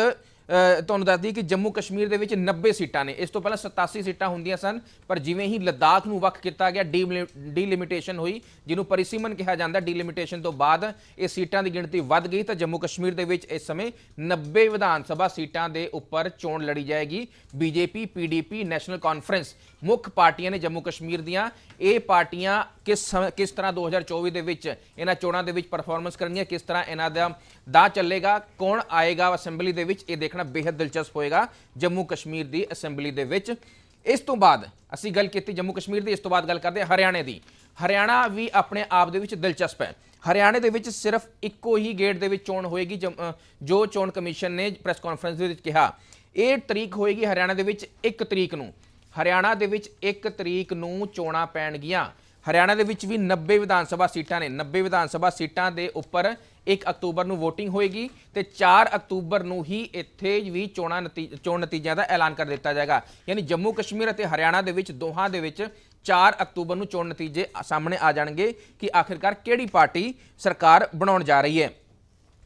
ਤੁਹਾਨੂੰ ਦੱਸ ਦਈਏ ਕਿ ਜੰਮੂ ਕਸ਼ਮੀਰ ਦੇ ਵਿੱਚ 90 ਸੀਟਾਂ ਨੇ। ਇਸ ਤੋਂ ਪਹਿਲਾਂ 87 ਸੀਟਾਂ ਹੁੰਦੀਆਂ ਸਨ, ਪਰ ਜਿਵੇਂ ਹੀ ਲੱਦਾਖ ਨੂੰ ਵੱਖ ਕੀਤਾ ਗਿਆ ਡੀਲਿਮਿਟੇਸ਼ਨ ਹੋਈ, ਜਿਹਨੂੰ ਪਰਿਸੀਮਨ ਕਿਹਾ ਜਾਂਦਾ ਡੀਲਿਮਿਟੇਸ਼ਨ ਤੋਂ ਬਾਅਦ ਇਹ ਸੀਟਾਂ ਦੀ ਗਿਣਤੀ ਵੱਧ ਗਈ ਤਾਂ ਜੰਮੂ ਕਸ਼ਮੀਰ ਦੇ ਵਿੱਚ ਇਸ ਸਮੇਂ 90 ਵਿਧਾਨ ਸਭਾ ਸੀਟਾਂ ਦੇ ਉੱਪਰ ਚੋਣ ਲੜੀ ਜਾਏਗੀ। ਬੀਜੇਪੀ, ਪੀਡੀਪੀ, ਨੈਸ਼ਨਲ ਕਾਨਫਰੰਸ ਮੁੱਖ ਪਾਰਟੀਆਂ ਨੇ ਜੰਮੂ ਕਸ਼ਮੀਰ ਦੀਆਂ। ਇਹ ਪਾਰਟੀਆਂ ਕਿਸ ਸਮ- ਕਿਸ ਤਰ੍ਹਾਂ 2024 ਦੇ ਵਿੱਚ ਇਹਨਾਂ ਚੋਣਾਂ ਦੇ ਵਿੱਚ ਪਰਫਾਰਮੈਂਸ ਕਰਨਗੀਆਂ, ਕਿਸ ਤਰ੍ਹਾਂ ਇਹਨਾਂ ਦਾ ਦਾ ਚੱਲੇਗਾ, ਕੌਣ ਆਏਗਾ ਅਸੈਂਬਲੀ ਦੇ ਵਿੱਚ, ਇਹ ਦੇਖਣਾ ਬੇहद ਦਿਲਚਸਪ ਹੋਏਗਾ ਜੰਮੂ ਕਸ਼ਮੀਰ ਦੀ ਅਸੈਂਬਲੀ ਦੇ ਵਿੱਚ। ਇਸ ਤੋਂ ਬਾਅਦ ਅਸੀਂ ਗੱਲ ਕੀਤੀ ਜੰਮੂ ਕਸ਼ਮੀਰ ਦੀ, ਇਸ ਤੋਂ ਬਾਅਦ ਗੱਲ ਕਰਦੇ ਹਾਂ ਹਰਿਆਣੇ ਦੀ। ਹਰਿਆਣਾ ਵੀ ਆਪਣੇ ਆਪ ਦੇ ਵਿੱਚ ਦਿਲਚਸਪ ਹੈ। ਹਰਿਆਣੇ ਦੇ ਵਿੱਚ ਸਿਰਫ ਇੱਕੋ ਹੀ ਗੇਟ ਦੇ ਵਿੱਚ ਚੋਣ ਹੋਏਗੀ, ਜਮ- ਜੋ ਚੋਣ ਕਮਿਸ਼ਨ ਨੇ ਪ੍ਰੈਸ ਕਾਨਫਰੰਸ ਦੇ ਵਿੱਚ ਕਿਹਾ। ਇਹ ਤਰੀਕ ਹੋਏਗੀ ਹਰਿਆਣਾ ਦੇ ਵਿੱਚ 1 ਤਰੀਕ ਨੂੰ। ਹਰਿਆਣਾ ਦੇ ਵਿੱਚ 1 ਤਰੀਕ ਨੂੰ ਚੋਣਾਂ ਪੈਣਗੀਆਂ। ਹਰਿਆਣਾ ਦੇ ਵਿੱਚ ਵੀ 90 ਵਿਧਾਨ ਸਭਾ ਸੀਟਾਂ ਨੇ। 90 ਵਿਧਾਨ ਸਭਾ ਸੀਟਾਂ ਦੇ ਉੱਪਰ 1 ਅਕਤੂਬਰ ਨੂੰ VOTING ਹੋਏਗੀ ਤੇ 4 ਅਕਤੂਬਰ ਨੂੰ ਹੀ ਇੱਥੇ ਵੀ ਚੋਣਾਂ ਨਤੀ- ਚੋਣ ਨਤੀਜਿਆਂ ਦਾ ਐਲਾਨ ਕਰ ਦਿੱਤਾ ਜਾਏਗਾ। ਯਾਨੀ ਜੰਮੂ ਕਸ਼ਮੀਰ ਅਤੇ ਹਰਿਆਣਾ ਦੇ ਵਿੱਚ ਦੋਹਾਂ ਦੇ ਵਿੱਚ 4 ਅਕਤੂਬਰ ਨੂੰ ਚੋਣ ਨਤੀਜੇ ਸਾਹਮਣੇ ਆ ਜਾਣਗੇ ਕਿ ਆਖਿਰਕਾਰ ਕਿਹੜੀ ਪਾਰਟੀ ਸਰਕਾਰ ਬਣਾਉਣ ਜਾ ਰਹੀ ਹੈ।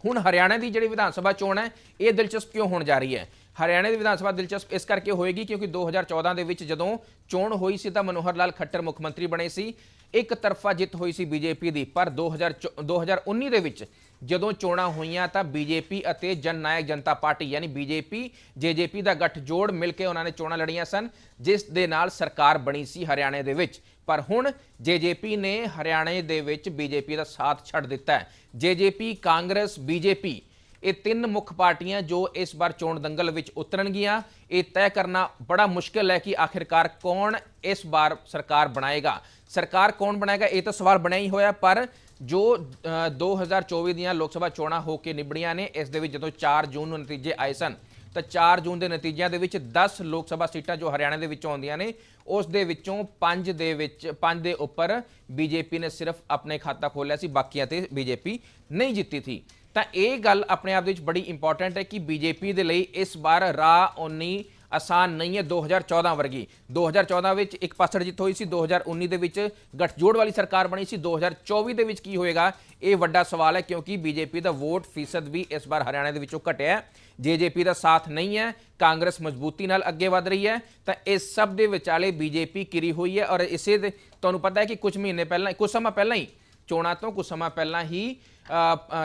ਹੁਣ ਹਰਿਆਣਾ ਦੀ ਜਿਹੜੀ ਵਿਧਾਨ ਸਭਾ ਚੋਣ ਹੈ, ਇਹ ਦਿਲਚਸਪ ਕਿਉਂ ਹੋਣ ਜਾ ਰਹੀ ਹੈ? ਹਰਿਆਣਾ ਦੀ ਵਿਧਾਨ ਸਭਾ ਦਿਲਚਸਪ ਇਸ ਕਰਕੇ ਹੋਏਗੀ ਕਿਉਂਕਿ 2014 ਦੇ ਵਿੱਚ ਜਦੋਂ ਚੋਣ ਹੋਈ ਸੀ ਤਾਂ ਮਨੋਹਰ ਲਾਲ ਖੱਟਰ ਮੁੱਖ ਮੰਤਰੀ ਬਣੇ ਸੀ। ਇੱਕ ਤਰਫਾ ਜਿੱਤ ਹੋਈ ਸੀ ਬੀਜੇਪੀ ਦੀ, ਪਰ 2000 ਚੋ- 2019 ਦੇ ਵਿੱਚ ਜਦੋਂ ਚੋਣਾਂ ਹੋਈਆਂ ਤਾਂ ਬੀਜੇਪੀ ਅਤੇ ਜਨਨਾਇਕ ਜਨਤਾ ਪਾਰਟੀ ਯਾਨੀ ਬੀਜੇਪੀ, ਜੇਜੇਪੀ ਦਾ ਗੱਠਜੋੜ ਮਿਲ ਕੇ ਉਹਨਾਂ ਨੇ ਚੋਣਾਂ ਲੜੀਆਂ ਸਨ, ਜਿਸ ਦੇ ਨਾਲ ਸਰਕਾਰ ਬਣੀ ਸੀ ਹਰਿਆਣੇ ਦੇ ਵਿੱਚ। ਪਰ ਹੁਣ ਜੇਜੇਪੀ ਨੇ ਹਰਿਆਣੇ ਦੇ ਵਿੱਚ ਬੀਜੇਪੀ ਦਾ ਸਾਥ ਛੱਡ ਦਿੱਤਾ ਹੈ। ਜੇਜੇਪੀ, ਕਾਂਗਰਸ, ਬੀਜੇਪੀ ਇਹ ਤਿੰਨ ਮੁੱਖ ਪਾਰਟੀਆਂ ਜੋ ਇਸ ਵਾਰ ਚੋਣ ਦੰਗਲ ਵਿੱਚ ਉਤਰਨਗੀਆਂ। ਇਹ ਤੈਅ ਕਰਨਾ ਬੜਾ ਮੁਸ਼ਕਲ ਹੈ ਕਿ ਆਖਿਰਕਾਰ ਕੌਣ ਇਸ ਵਾਰ ਸਰਕਾਰ ਬਣਾਏਗਾ। ਸਰਕਾਰ ਕੌਣ ਬਣਾਏਗਾ ਇਹ ਤਾਂ ਸਵਾਲ ਬਣਿਆ ਹੀ ਹੋਇਆ ਪਰ ਜੋ ਅ, 2024 ਦੀਆਂ ਲੋਕ ਸਭਾ ਚੋਣਾਂ ਹੋ ਕੇ ਨਿਬੜੀਆਂ ਨੇ ਇਸ ਦੇ ਵਿੱਚ ਜਦੋਂ 4 ਜੂਨ ਨੂੰ ਨਤੀਜੇ ਆਏ ਸਨ ਤਾਂ 4 ਜੂਨ ਦੇ ਨਤੀਜਿਆਂ ਦੇ ਵਿੱਚ 10 ਲੋਕ ਸਭਾ ਸੀਟਾਂ ਜੋ ਹਰਿਆਣਾ ਦੇ ਵਿੱਚੋਂ ਆਉਂਦੀਆਂ ਨੇ ਉਸ ਦੇ ਵਿੱਚੋਂ 5 ਦੇ ਵਿੱਚ 5 ਦੇ ਉੱਪਰ ਬੀਜੇਪੀ ਨੇ ਸਿਰਫ ਆਪਣੇ ਖਾਤਾ ਖੋਲ੍ਹਿਆ ਸੀ ਬਾਕੀਆਂ ਤੇ ਬੀਜੇਪੀ ਨਹੀਂ ਜਿੱਤੀ ਸੀ। ਤਾਂ ਇਹ ਗੱਲ ਆਪਣੇ ਆਪ ਦੇ ਵਿੱਚ ਬੜੀ ਇੰਪੋਰਟੈਂਟ ਹੈ ਕਿ ਬੀਜੇਪੀ ਦੇ ਲਈ ਇਸ ਵਾਰ ਰਾਹ ਉਨੀ ਆਸਾਨ ਨਹੀਂ ਹੈ 2014 ਵਰਗੀ। 2014 ਵਿੱਚ ਇੱਕ ਪਾਸੜ ਜਿੱਤ ਹੋਈ ਸੀ 2019 ਦੇ ਵਿੱਚ ਗਠਜੋੜ ਵਾਲੀ ਸਰਕਾਰ ਬਣੀ ਸੀ 2024 ਦੇ ਵਿੱਚ ਕੀ ਹੋਏਗਾ? ਇਹ ਵੱਡਾ ਸਵਾਲ ਹੈ ਕਿਉਂਕਿ ਬੀਜੇਪੀ ਦਾ ਵੋਟ ਫੀਸਦ ਵੀ ਇਸ ਵਾਰ ਹਰਿਆਣਾ ਦੇ ਵਿੱਚੋਂ ਘਟਿਆ ਹੈ। ਜੇਜੇਪੀ ਦਾ ਸਾਥ ਨਹੀਂ ਹੈ, ਕਾਂਗਰਸ ਮਜ਼ਬੂਤੀ ਨਾਲ ਅੱਗੇ ਵਧ ਰਹੀ ਹੈ, ਤਾਂ ਇਸ ਸਭ ਦੇ ਵਿਚਾਲੇ ਬੀਜੇਪੀ ਕਿਰੀ ਹੋਈ ਹੈ ਔਰ ਇਸੇ ਦੇ ਤੁਹਾਨੂੰ ਪਤਾ ਹੈ ਕਿ ਕੁਝ ਮਹੀਨੇ ਪਹਿਲਾਂ ਕੁਝ ਸਮਾਂ ਪਹਿਲਾਂ ਹੀ ਚੋਣਾਂ ਤੋਂ ਕੁਝ ਸਮਾਂ ਪਹਿਲਾਂ ਹੀ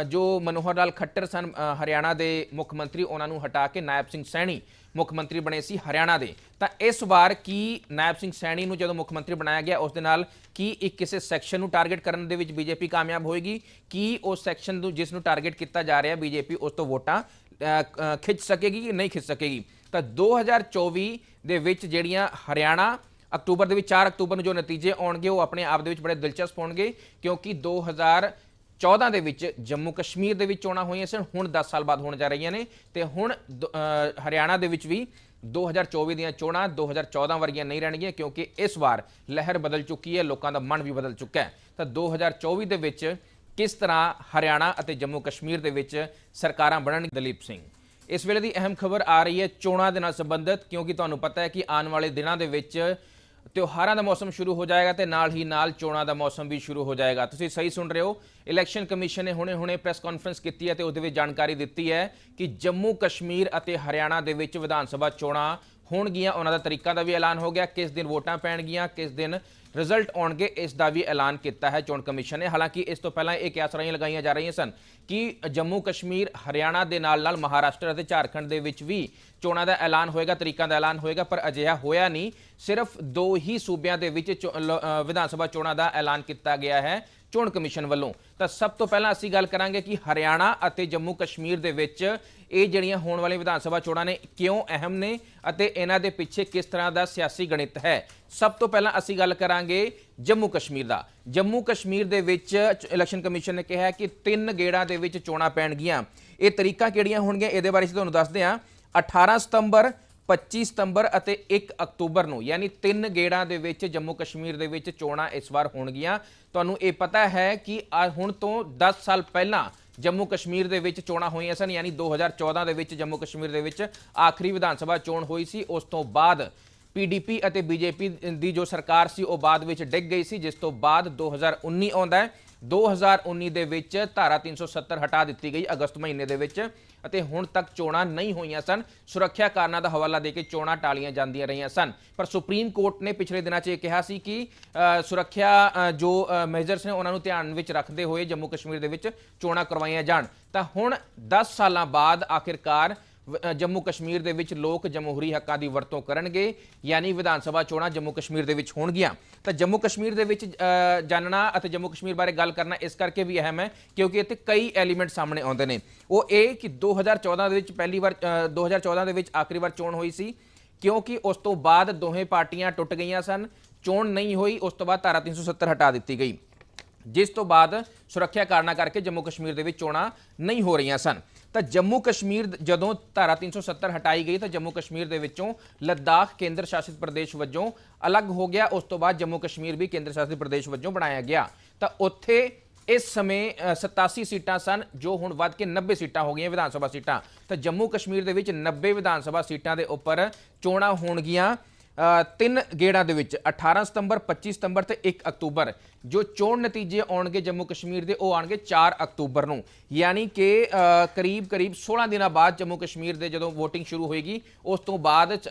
ਜੋ ਮਨੋਹਰ ਲਾਲ ਖੱਟਰ ਸਨ ਹਰਿਆਣਾ ਦੇ ਮੁੱਖ ਮੰਤਰੀ, ਉਹਨਾਂ ਨੂੰ ਹਟਾ ਕੇ ਨਾਇਬ ਸਿੰਘ ਸੈਣੀ ਮੁੱਖ ਮੰਤਰੀ ਬਣੇ ਸੀ ਹਰਿਆਣਾ ਦੇ। ਤਾਂ ਇਸ ਵਾਰ ਕੀ ਨਾਇਬ ਸਿੰਘ ਸੈਣੀ ਨੂੰ ਜਦੋਂ ਮੁੱਖ ਮੰਤਰੀ ਬਣਾਇਆ ਗਿਆ, ਉਸ ਦੇ ਨਾਲ ਕੀ ਇੱਕ ਕਿਸੇ ਸੈਕਸ਼ਨ ਨੂੰ ਟਾਰਗੇਟ ਕਰਨ ਦੇ ਵਿੱਚ ਬੀਜੇਪੀ ਕਾਮਯਾਬ ਹੋਏਗੀ? ਕੀ ਉਸ ਸੈਕਸ਼ਨ ਨੂੰ ਜਿਸ ਨੂੰ ਟਾਰਗੇਟ ਕੀਤਾ ਜਾ ਰਿਹਾ ਬੀਜੇਪੀ, ਉਸ ਤੋਂ ਵੋਟਾਂ ਖਿੱਚ ਸਕੇਗੀ ਕਿ ਨਹੀਂ ਖਿੱਚ ਸਕੇਗੀ? ਤਾਂ 2024 ਦੇ ਵਿੱਚ ਜਿਹੜੀਆਂ ਹਰਿਆਣਾ ਅਕਤੂਬਰ ਦੇ ਵਿੱਚ 4 ਅਕਤੂਬਰ ਨੂੰ ਜੋ ਨਤੀਜੇ ਆਉਣਗੇ, ਉਹ ਆਪਣੇ ਆਪ ਦੇ ਵਿੱਚ ਬੜੇ ਦਿਲਚਸਪ ਹੋਣਗੇ, ਕਿਉਂਕਿ 2014 ਦੇ ਵਿੱਚ ਜੰਮੂ ਕਸ਼ਮੀਰ ਦੇ ਵਿੱਚ ਚੋਣਾਂ ਹੋਈਆਂ ਸਨ, ਹੁਣ 10 ਸਾਲ ਬਾਅਦ ਹੋਣ ਜਾ ਰਹੀਆਂ ਨੇ ਤੇ ਹੁਣ ਦ- ਹਰਿਆਣਾ ਦੇ ਵਿੱਚ ਵੀ 2024 ਦੀਆਂ ਚੋਣਾਂ 2014 ਵਰਗੀਆਂ ਨਹੀਂ ਰਹਿਣਗੀਆਂ ਕਿਉਂਕਿ ਇਸ ਵਾਰ ਲਹਿਰ ਬਦਲ ਚੁੱਕੀ ਹੈ, ਲੋਕਾਂ ਦਾ ਮਨ ਵੀ ਬਦਲ ਚੁੱਕਾ ਹੈ। ਤਾਂ 2024 ਦੇ ਵਿੱਚ ਕਿਸ ਤਰ੍ਹਾਂ ਹਰਿਆਣਾ ਅਤੇ ਜੰਮੂ ਕਸ਼ਮੀਰ ਦੇ ਵਿੱਚ ਸਰਕਾਰਾਂ ਬਣਨਗੀਆਂ ਦਲੀਪ ਸਿੰਘ? ਇਸ ਵੇਲੇ ਦੀ ਅਹਿਮ ਖਬਰ ਆ ਰਹੀ ਹੈ ਚੋਣਾਂ ਦੇ ਨਾਲ ਸੰਬੰਧਿਤ, ਕਿਉਂਕਿ ਤੁਹਾਨੂੰ ਪਤਾ ਹੈ ਕਿ ਆਉਣ ਵਾਲੇ ਦਿਨਾਂ ਦੇ ਵਿੱਚ ਤਿਉਹਾਰਾਂ ਦਾ ਮੌਸਮ ਸ਼ੁਰੂ ਹੋ ਜਾਏਗਾ ਤੇ ਨਾਲ ਹੀ ਨਾਲ ਚੋਣਾਂ ਦਾ ਮੌਸਮ ਵੀ ਸ਼ੁਰੂ ਹੋ ਜਾਏਗਾ। ਤੁਸੀਂ ਸਹੀ ਸੁਣ ਰਹੇ ਹੋ, ਇਲੈਕਸ਼ਨ ਕਮਿਸ਼ਨ ਨੇ ਹੁਣੇ-ਹੁਣੇ ਪ੍ਰੈਸ ਕਾਨਫਰੰਸ ਕੀਤੀ ਹੈ ਤੇ ਉਹਦੇ ਵਿੱਚ ਜਾਣਕਾਰੀ ਦਿੱਤੀ ਹੈ ਕਿ ਜੰਮੂ ਕਸ਼ਮੀਰ ਅਤੇ ਹਰਿਆਣਾ ਦੇ ਵਿੱਚ ਵਿਧਾਨ ਸਭਾ ਚੋਣਾਂ ਹੋਣਗੀਆਂ, ਉਹਨਾਂ ਦਾ ਤਰੀਕਾ ਦਾ ਵੀ ਐਲਾਨ ਹੋ ਗਿਆ। ਕਿਸ ਦਿਨ ਵੋਟਾਂ ਪੈਣਗੀਆਂ, ਕਿਸ ਦਿਨ ਰਿਜ਼ਲਟ ਆਉਣਗੇ, ਇਸ ਦਾ ਵੀ ਐਲਾਨ ਕੀਤਾ ਹੈ ਚੋਣ ਕਮਿਸ਼ਨ ਨੇ। ਹਾਲਾਂਕਿ ਇਸ ਤੋਂ ਪਹਿਲਾਂ ਇਹ ਕਿਆਸਰਾਈਆਂ ਲਗਾਈਆਂ ਜਾ ਰਹੀਆਂ ਸਨ ਕਿ ਜੰਮੂ ਕਸ਼ਮੀਰ ਹਰਿਆਣਾ ਦੇ ਨਾਲ ਨਾਲ ਮਹਾਰਾਸ਼ਟਰ ਅਤੇ ਝਾਰਖੰਡ ਦੇ ਵਿੱਚ ਵੀ ਚੋਣਾਂ ਦਾ ਐਲਾਨ ਹੋਏਗਾ, ਤਰੀਕਾਂ ਦਾ ਐਲਾਨ ਹੋਏਗਾ, ਪਰ ਅਜਿਹਾ ਹੋਇਆ ਨਹੀਂ। ਸਿਰਫ ਦੋ ਹੀ ਸੂਬਿਆਂ ਦੇ ਵਿੱਚ ਚੋ- ਲ- ਵਿਧਾਨ ਸਭਾ ਚੋਣਾਂ ਦਾ ਐਲਾਨ ਕੀਤਾ ਗਿਆ ਹੈ। ਚੋਣ ਕਮਿਸ਼ਨ ਵੱਲੋਂ। ਤਾਂ ਸਭ ਤੋਂ ਪਹਿਲਾਂ ਅਸੀਂ ਗੱਲ ਕਰਾਂਗੇ ਕਿ ਹਰਿਆਣਾ ਅਤੇ ਜੰਮੂ ਕਸ਼ਮੀਰ ਦੇ ਵਿੱਚ ਇਹ ਜਿਹੜੀਆਂ ਹੋਣ ਵਾਲੀਆਂ ਵਿਧਾਨ ਸਭਾ ਚੋਣਾਂ ਨੇ, ਕਿਉਂ ਅਹਿਮ ਨੇ ਅਤੇ ਇਹਨਾਂ ਦੇ ਪਿੱਛੇ ਕਿਸ ਤਰ੍ਹਾਂ ਦਾ ਸਿਆਸੀ ਗਣਿਤ ਹੈ। ਸਭ ਤੋਂ ਪਹਿਲਾਂ ਅਸੀਂ ਗੱਲ ਕਰਾਂਗੇ ਜੰਮੂ ਕਸ਼ਮੀਰ ਦਾ। ਜੰਮੂ ਕਸ਼ਮੀਰ ਦੇ ਵਿੱਚ ਇਲੈਕਸ਼ਨ ਕਮਿਸ਼ਨ ਨੇ ਕਿਹਾ ਕਿ ਤਿੰਨ ਗੇੜਾਂ ਦੇ ਵਿੱਚ ਚੋਣਾਂ ਪੈਣਗੀਆਂ। ਇਹ ਤਰੀਕਾ ਕਿਹੜੀਆਂ ਹੋਣਗੀਆਂ? ਇਹਦੇ ਬਾਰੇ ਅਸੀਂ ਤੁਹਾਨੂੰ ਦੱਸਦੇ ਹਾਂ। 18 ਸਤੰਬਰ 25 ਸਤੰਬਰ ਅਤੇ 1 ਅਕਤੂਬਰ ਨੂੰ, ਯਾਨੀ ਤਿੰਨ ਗੇੜਾਂ ਦੇ ਵਿੱਚ ਜੰਮੂ ਕਸ਼ਮੀਰ ਦੇ ਵਿੱਚ ਚੋਣਾਂ ਇਸ ਵਾਰ ਹੋਣਗੀਆਂ। ਤੁਹਾਨੂੰ ਇਹ ਪਤਾ ਹੈ ਕਿ ਹੁਣ ਤੋਂ 10 ਸਾਲ ਪਹਿਲਾਂ ਜੰਮੂ ਕਸ਼ਮੀਰ ਦੇ ਵਿੱਚ ਚੋਣਾਂ ਹੋਈਆਂ ਸਨ, ਯਾਨੀ 2014 ਦੇ ਵਿੱਚ ਜੰਮੂ ਕਸ਼ਮੀਰ ਦੇ ਵਿੱਚ ਆਖਰੀ ਵਿਧਾਨ ਸਭਾ ਚੋਣ ਹੋਈ ਸੀ। ਉਸ ਤੋਂ ਬਾਅਦ ਪੀਡੀਪੀ ਅਤੇ ਬੀਜੇਪੀ ਦੀ ਜੋ ਸਰਕਾਰ ਸੀ, ਉਹ ਬਾਅਦ ਵਿੱਚ ਡਿੱਗ ਗਈ ਸੀ, ਜਿਸ ਤੋਂ ਬਾਅਦ 2019 ਆਉਂਦਾ ਹੈ। 2019 ਦੇ ਵਿੱਚ ਧਾਰਾ 370 ਹਟਾ ਦਿੱਤੀ ਗਈ ਅਗਸਤ ਮਹੀਨੇ ਦੇ ਵਿੱਚ ਅਤੇ ਹੁਣ ਤੱਕ ਚੋਣਾਂ ਨਹੀਂ ਹੋਈਆਂ ਸਨ। ਸੁਰੱਖਿਆ ਕਾਰਨਾਂ ਦਾ ਹਵਾਲਾ ਦੇ ਕੇ ਚੋਣਾਂ ਟਾਲੀਆਂ ਜਾਂਦੀਆਂ ਰਹੀਆਂ ਸਨ। ਪਰ ਸੁਪਰੀਮ ਕੋਰਟ ਨੇ ਪਿਛਲੇ ਦਿਨਾਂ 'ਚ ਇਹ ਕਿਹਾ ਸੀ ਕਿ ਸੁਰੱਖਿਆ ਜੋ ਮੈਜਰਸ ਨੇ ਉਹਨਾਂ ਨੂੰ ਧਿਆਨ ਵਿੱਚ ਰੱਖਦੇ ਹੋਏ ਜੰਮੂ ਕਸ਼ਮੀਰ ਦੇ ਵਿੱਚ ਚੋਣਾਂ ਕਰਵਾਈਆਂ ਜਾਣ। ਤਾਂ ਹੁਣ 10 ਸਾਲਾਂ ਬਾਅਦ ਆਖਿਰਕਾਰ ਜੰਮੂ ਕਸ਼ਮੀਰ ਦੇ ਵਿੱਚ ਲੋਕ ਜਮਹੂਰੀ ਹੱਕਾਂ ਦੀ ਵਰਤੋਂ ਕਰਨਗੇ ਯਾਨੀ ਵਿਧਾਨ ਸਭਾ ਚੋਣਾਂ ਜੰਮੂ ਕਸ਼ਮੀਰ ਦੇ ਵਿੱਚ ਹੋਣਗੀਆਂ। ਤਾਂ ਜੰਮੂ ਕਸ਼ਮੀਰ ਦੇ ਵਿੱਚ ਜਾਣਨਾ ਅਤੇ ਜੰਮੂ ਕਸ਼ਮੀਰ ਬਾਰੇ ਗੱਲ ਕਰਨਾ ਇਸ ਕਰਕੇ ਵੀ ਅਹਿਮ ਹੈ ਕਿਉਂਕਿ ਇੱਥੇ ਕਈ ਐਲੀਮੈਂਟ ਸਾਹਮਣੇ ਆਉਂਦੇ ਨੇ। ਉਹ ਇਹ ਕਿ 2014 ਦੇ ਵਿੱਚ ਪਹਿਲੀ ਵਾਰ ਅ, 2014 ਦੇ ਵਿੱਚ ਆਖਰੀ ਵਾਰ ਚੋਣ ਹੋਈ ਸੀ ਕਿਉਂਕਿ ਉਸ ਤੋਂ ਬਾਅਦ ਦੋਹੇ ਪਾਰਟੀਆਂ ਟੁੱਟ ਗਈਆਂ ਸਨ ਚੋਣ ਨਹੀਂ ਹੋਈ ਉਸ ਤੋਂ ਬਾਅਦ ਧਾਰਾ 370 ਹਟਾ ਦਿੱਤੀ ਗਈ। ਜਿਸ ਤੋਂ ਬਾਅਦ ਸੁਰੱਖਿਆ ਕਾਰਨਾਂ ਕਰਕੇ ਜੰਮੂ ਕਸ਼ਮੀਰ ਦੇ ਵਿੱਚ ਚੋਣਾਂ ਨਹੀਂ ਹੋ ਰਹੀਆਂ ਸਨ। ਤਾਂ ਜੰਮੂ ਕਸ਼ਮੀਰ ਜਦੋਂ ਧਾਰਾ 370 ਹਟਾਈ ਗਈ ਤਾਂ ਜੰਮੂ ਕਸ਼ਮੀਰ ਦੇ ਵਿੱਚੋਂ ਲੱਦਾਖ ਕੇਂਦਰ ਸ਼ਾਸਿਤ ਪ੍ਰਦੇਸ਼ ਵਜੋਂ ਅਲੱਗ ਹੋ ਗਿਆ। ਉਸ ਤੋਂ ਬਾਅਦ ਜੰਮੂ ਕਸ਼ਮੀਰ ਵੀ ਕੇਂਦਰ ਸ਼ਾਸਿਤ ਪ੍ਰਦੇਸ਼ ਵਜੋਂ ਬਣਾਇਆ ਗਿਆ। ਤਾਂ ਉੱਥੇ ਇਸ ਸਮੇਂ ਅ, 87 ਸੀਟਾਂ ਸਨ ਜੋ ਹੁਣ ਵੱਧ ਕੇ 90 ਸੀਟਾਂ ਹੋ ਗਈਆਂ ਵਿਧਾਨ ਸਭਾ ਸੀਟਾਂ। ਤਾਂ ਜੰਮੂ ਕਸ਼ਮੀਰ ਦੇ ਵਿੱਚ 90 ਵਿਧਾਨ ਸਭਾ ਸੀਟਾਂ ਦੇ ਉੱਪਰ ਚੋਣਾਂ ਹੋਣਗੀਆਂ। ਤਿੰਨ ਗੇੜਾਂ ਦੇ ਵਿੱਚ 18 ਸਤੰਬਰ 25 ਸਤੰਬਰ ਤੇ 1 ਅਕਤੂਬਰ, ਜੋ ਚੋਣ ਨਤੀਜੇ ਆਉਣਗੇ ਜੰਮੂ ਕਸ਼ਮੀਰ ਦੇ, ਉਹ ਆਉਣਗੇ 4 ਅਕਤੂਬਰ ਨੂੰ। ਯਾਨੀ ਕਿ ਕਰੀਬ ਕਰੀਬ 16 ਦਿਨਾਂ ਬਾਅਦ ਜੰਮੂ ਕਸ਼ਮੀਰ ਦੇ ਜਦੋਂ VOTING ਸ਼ੁਰੂ ਹੋਏਗੀ, ਉਸ ਤੋਂ ਬਾਅਦ ਚ-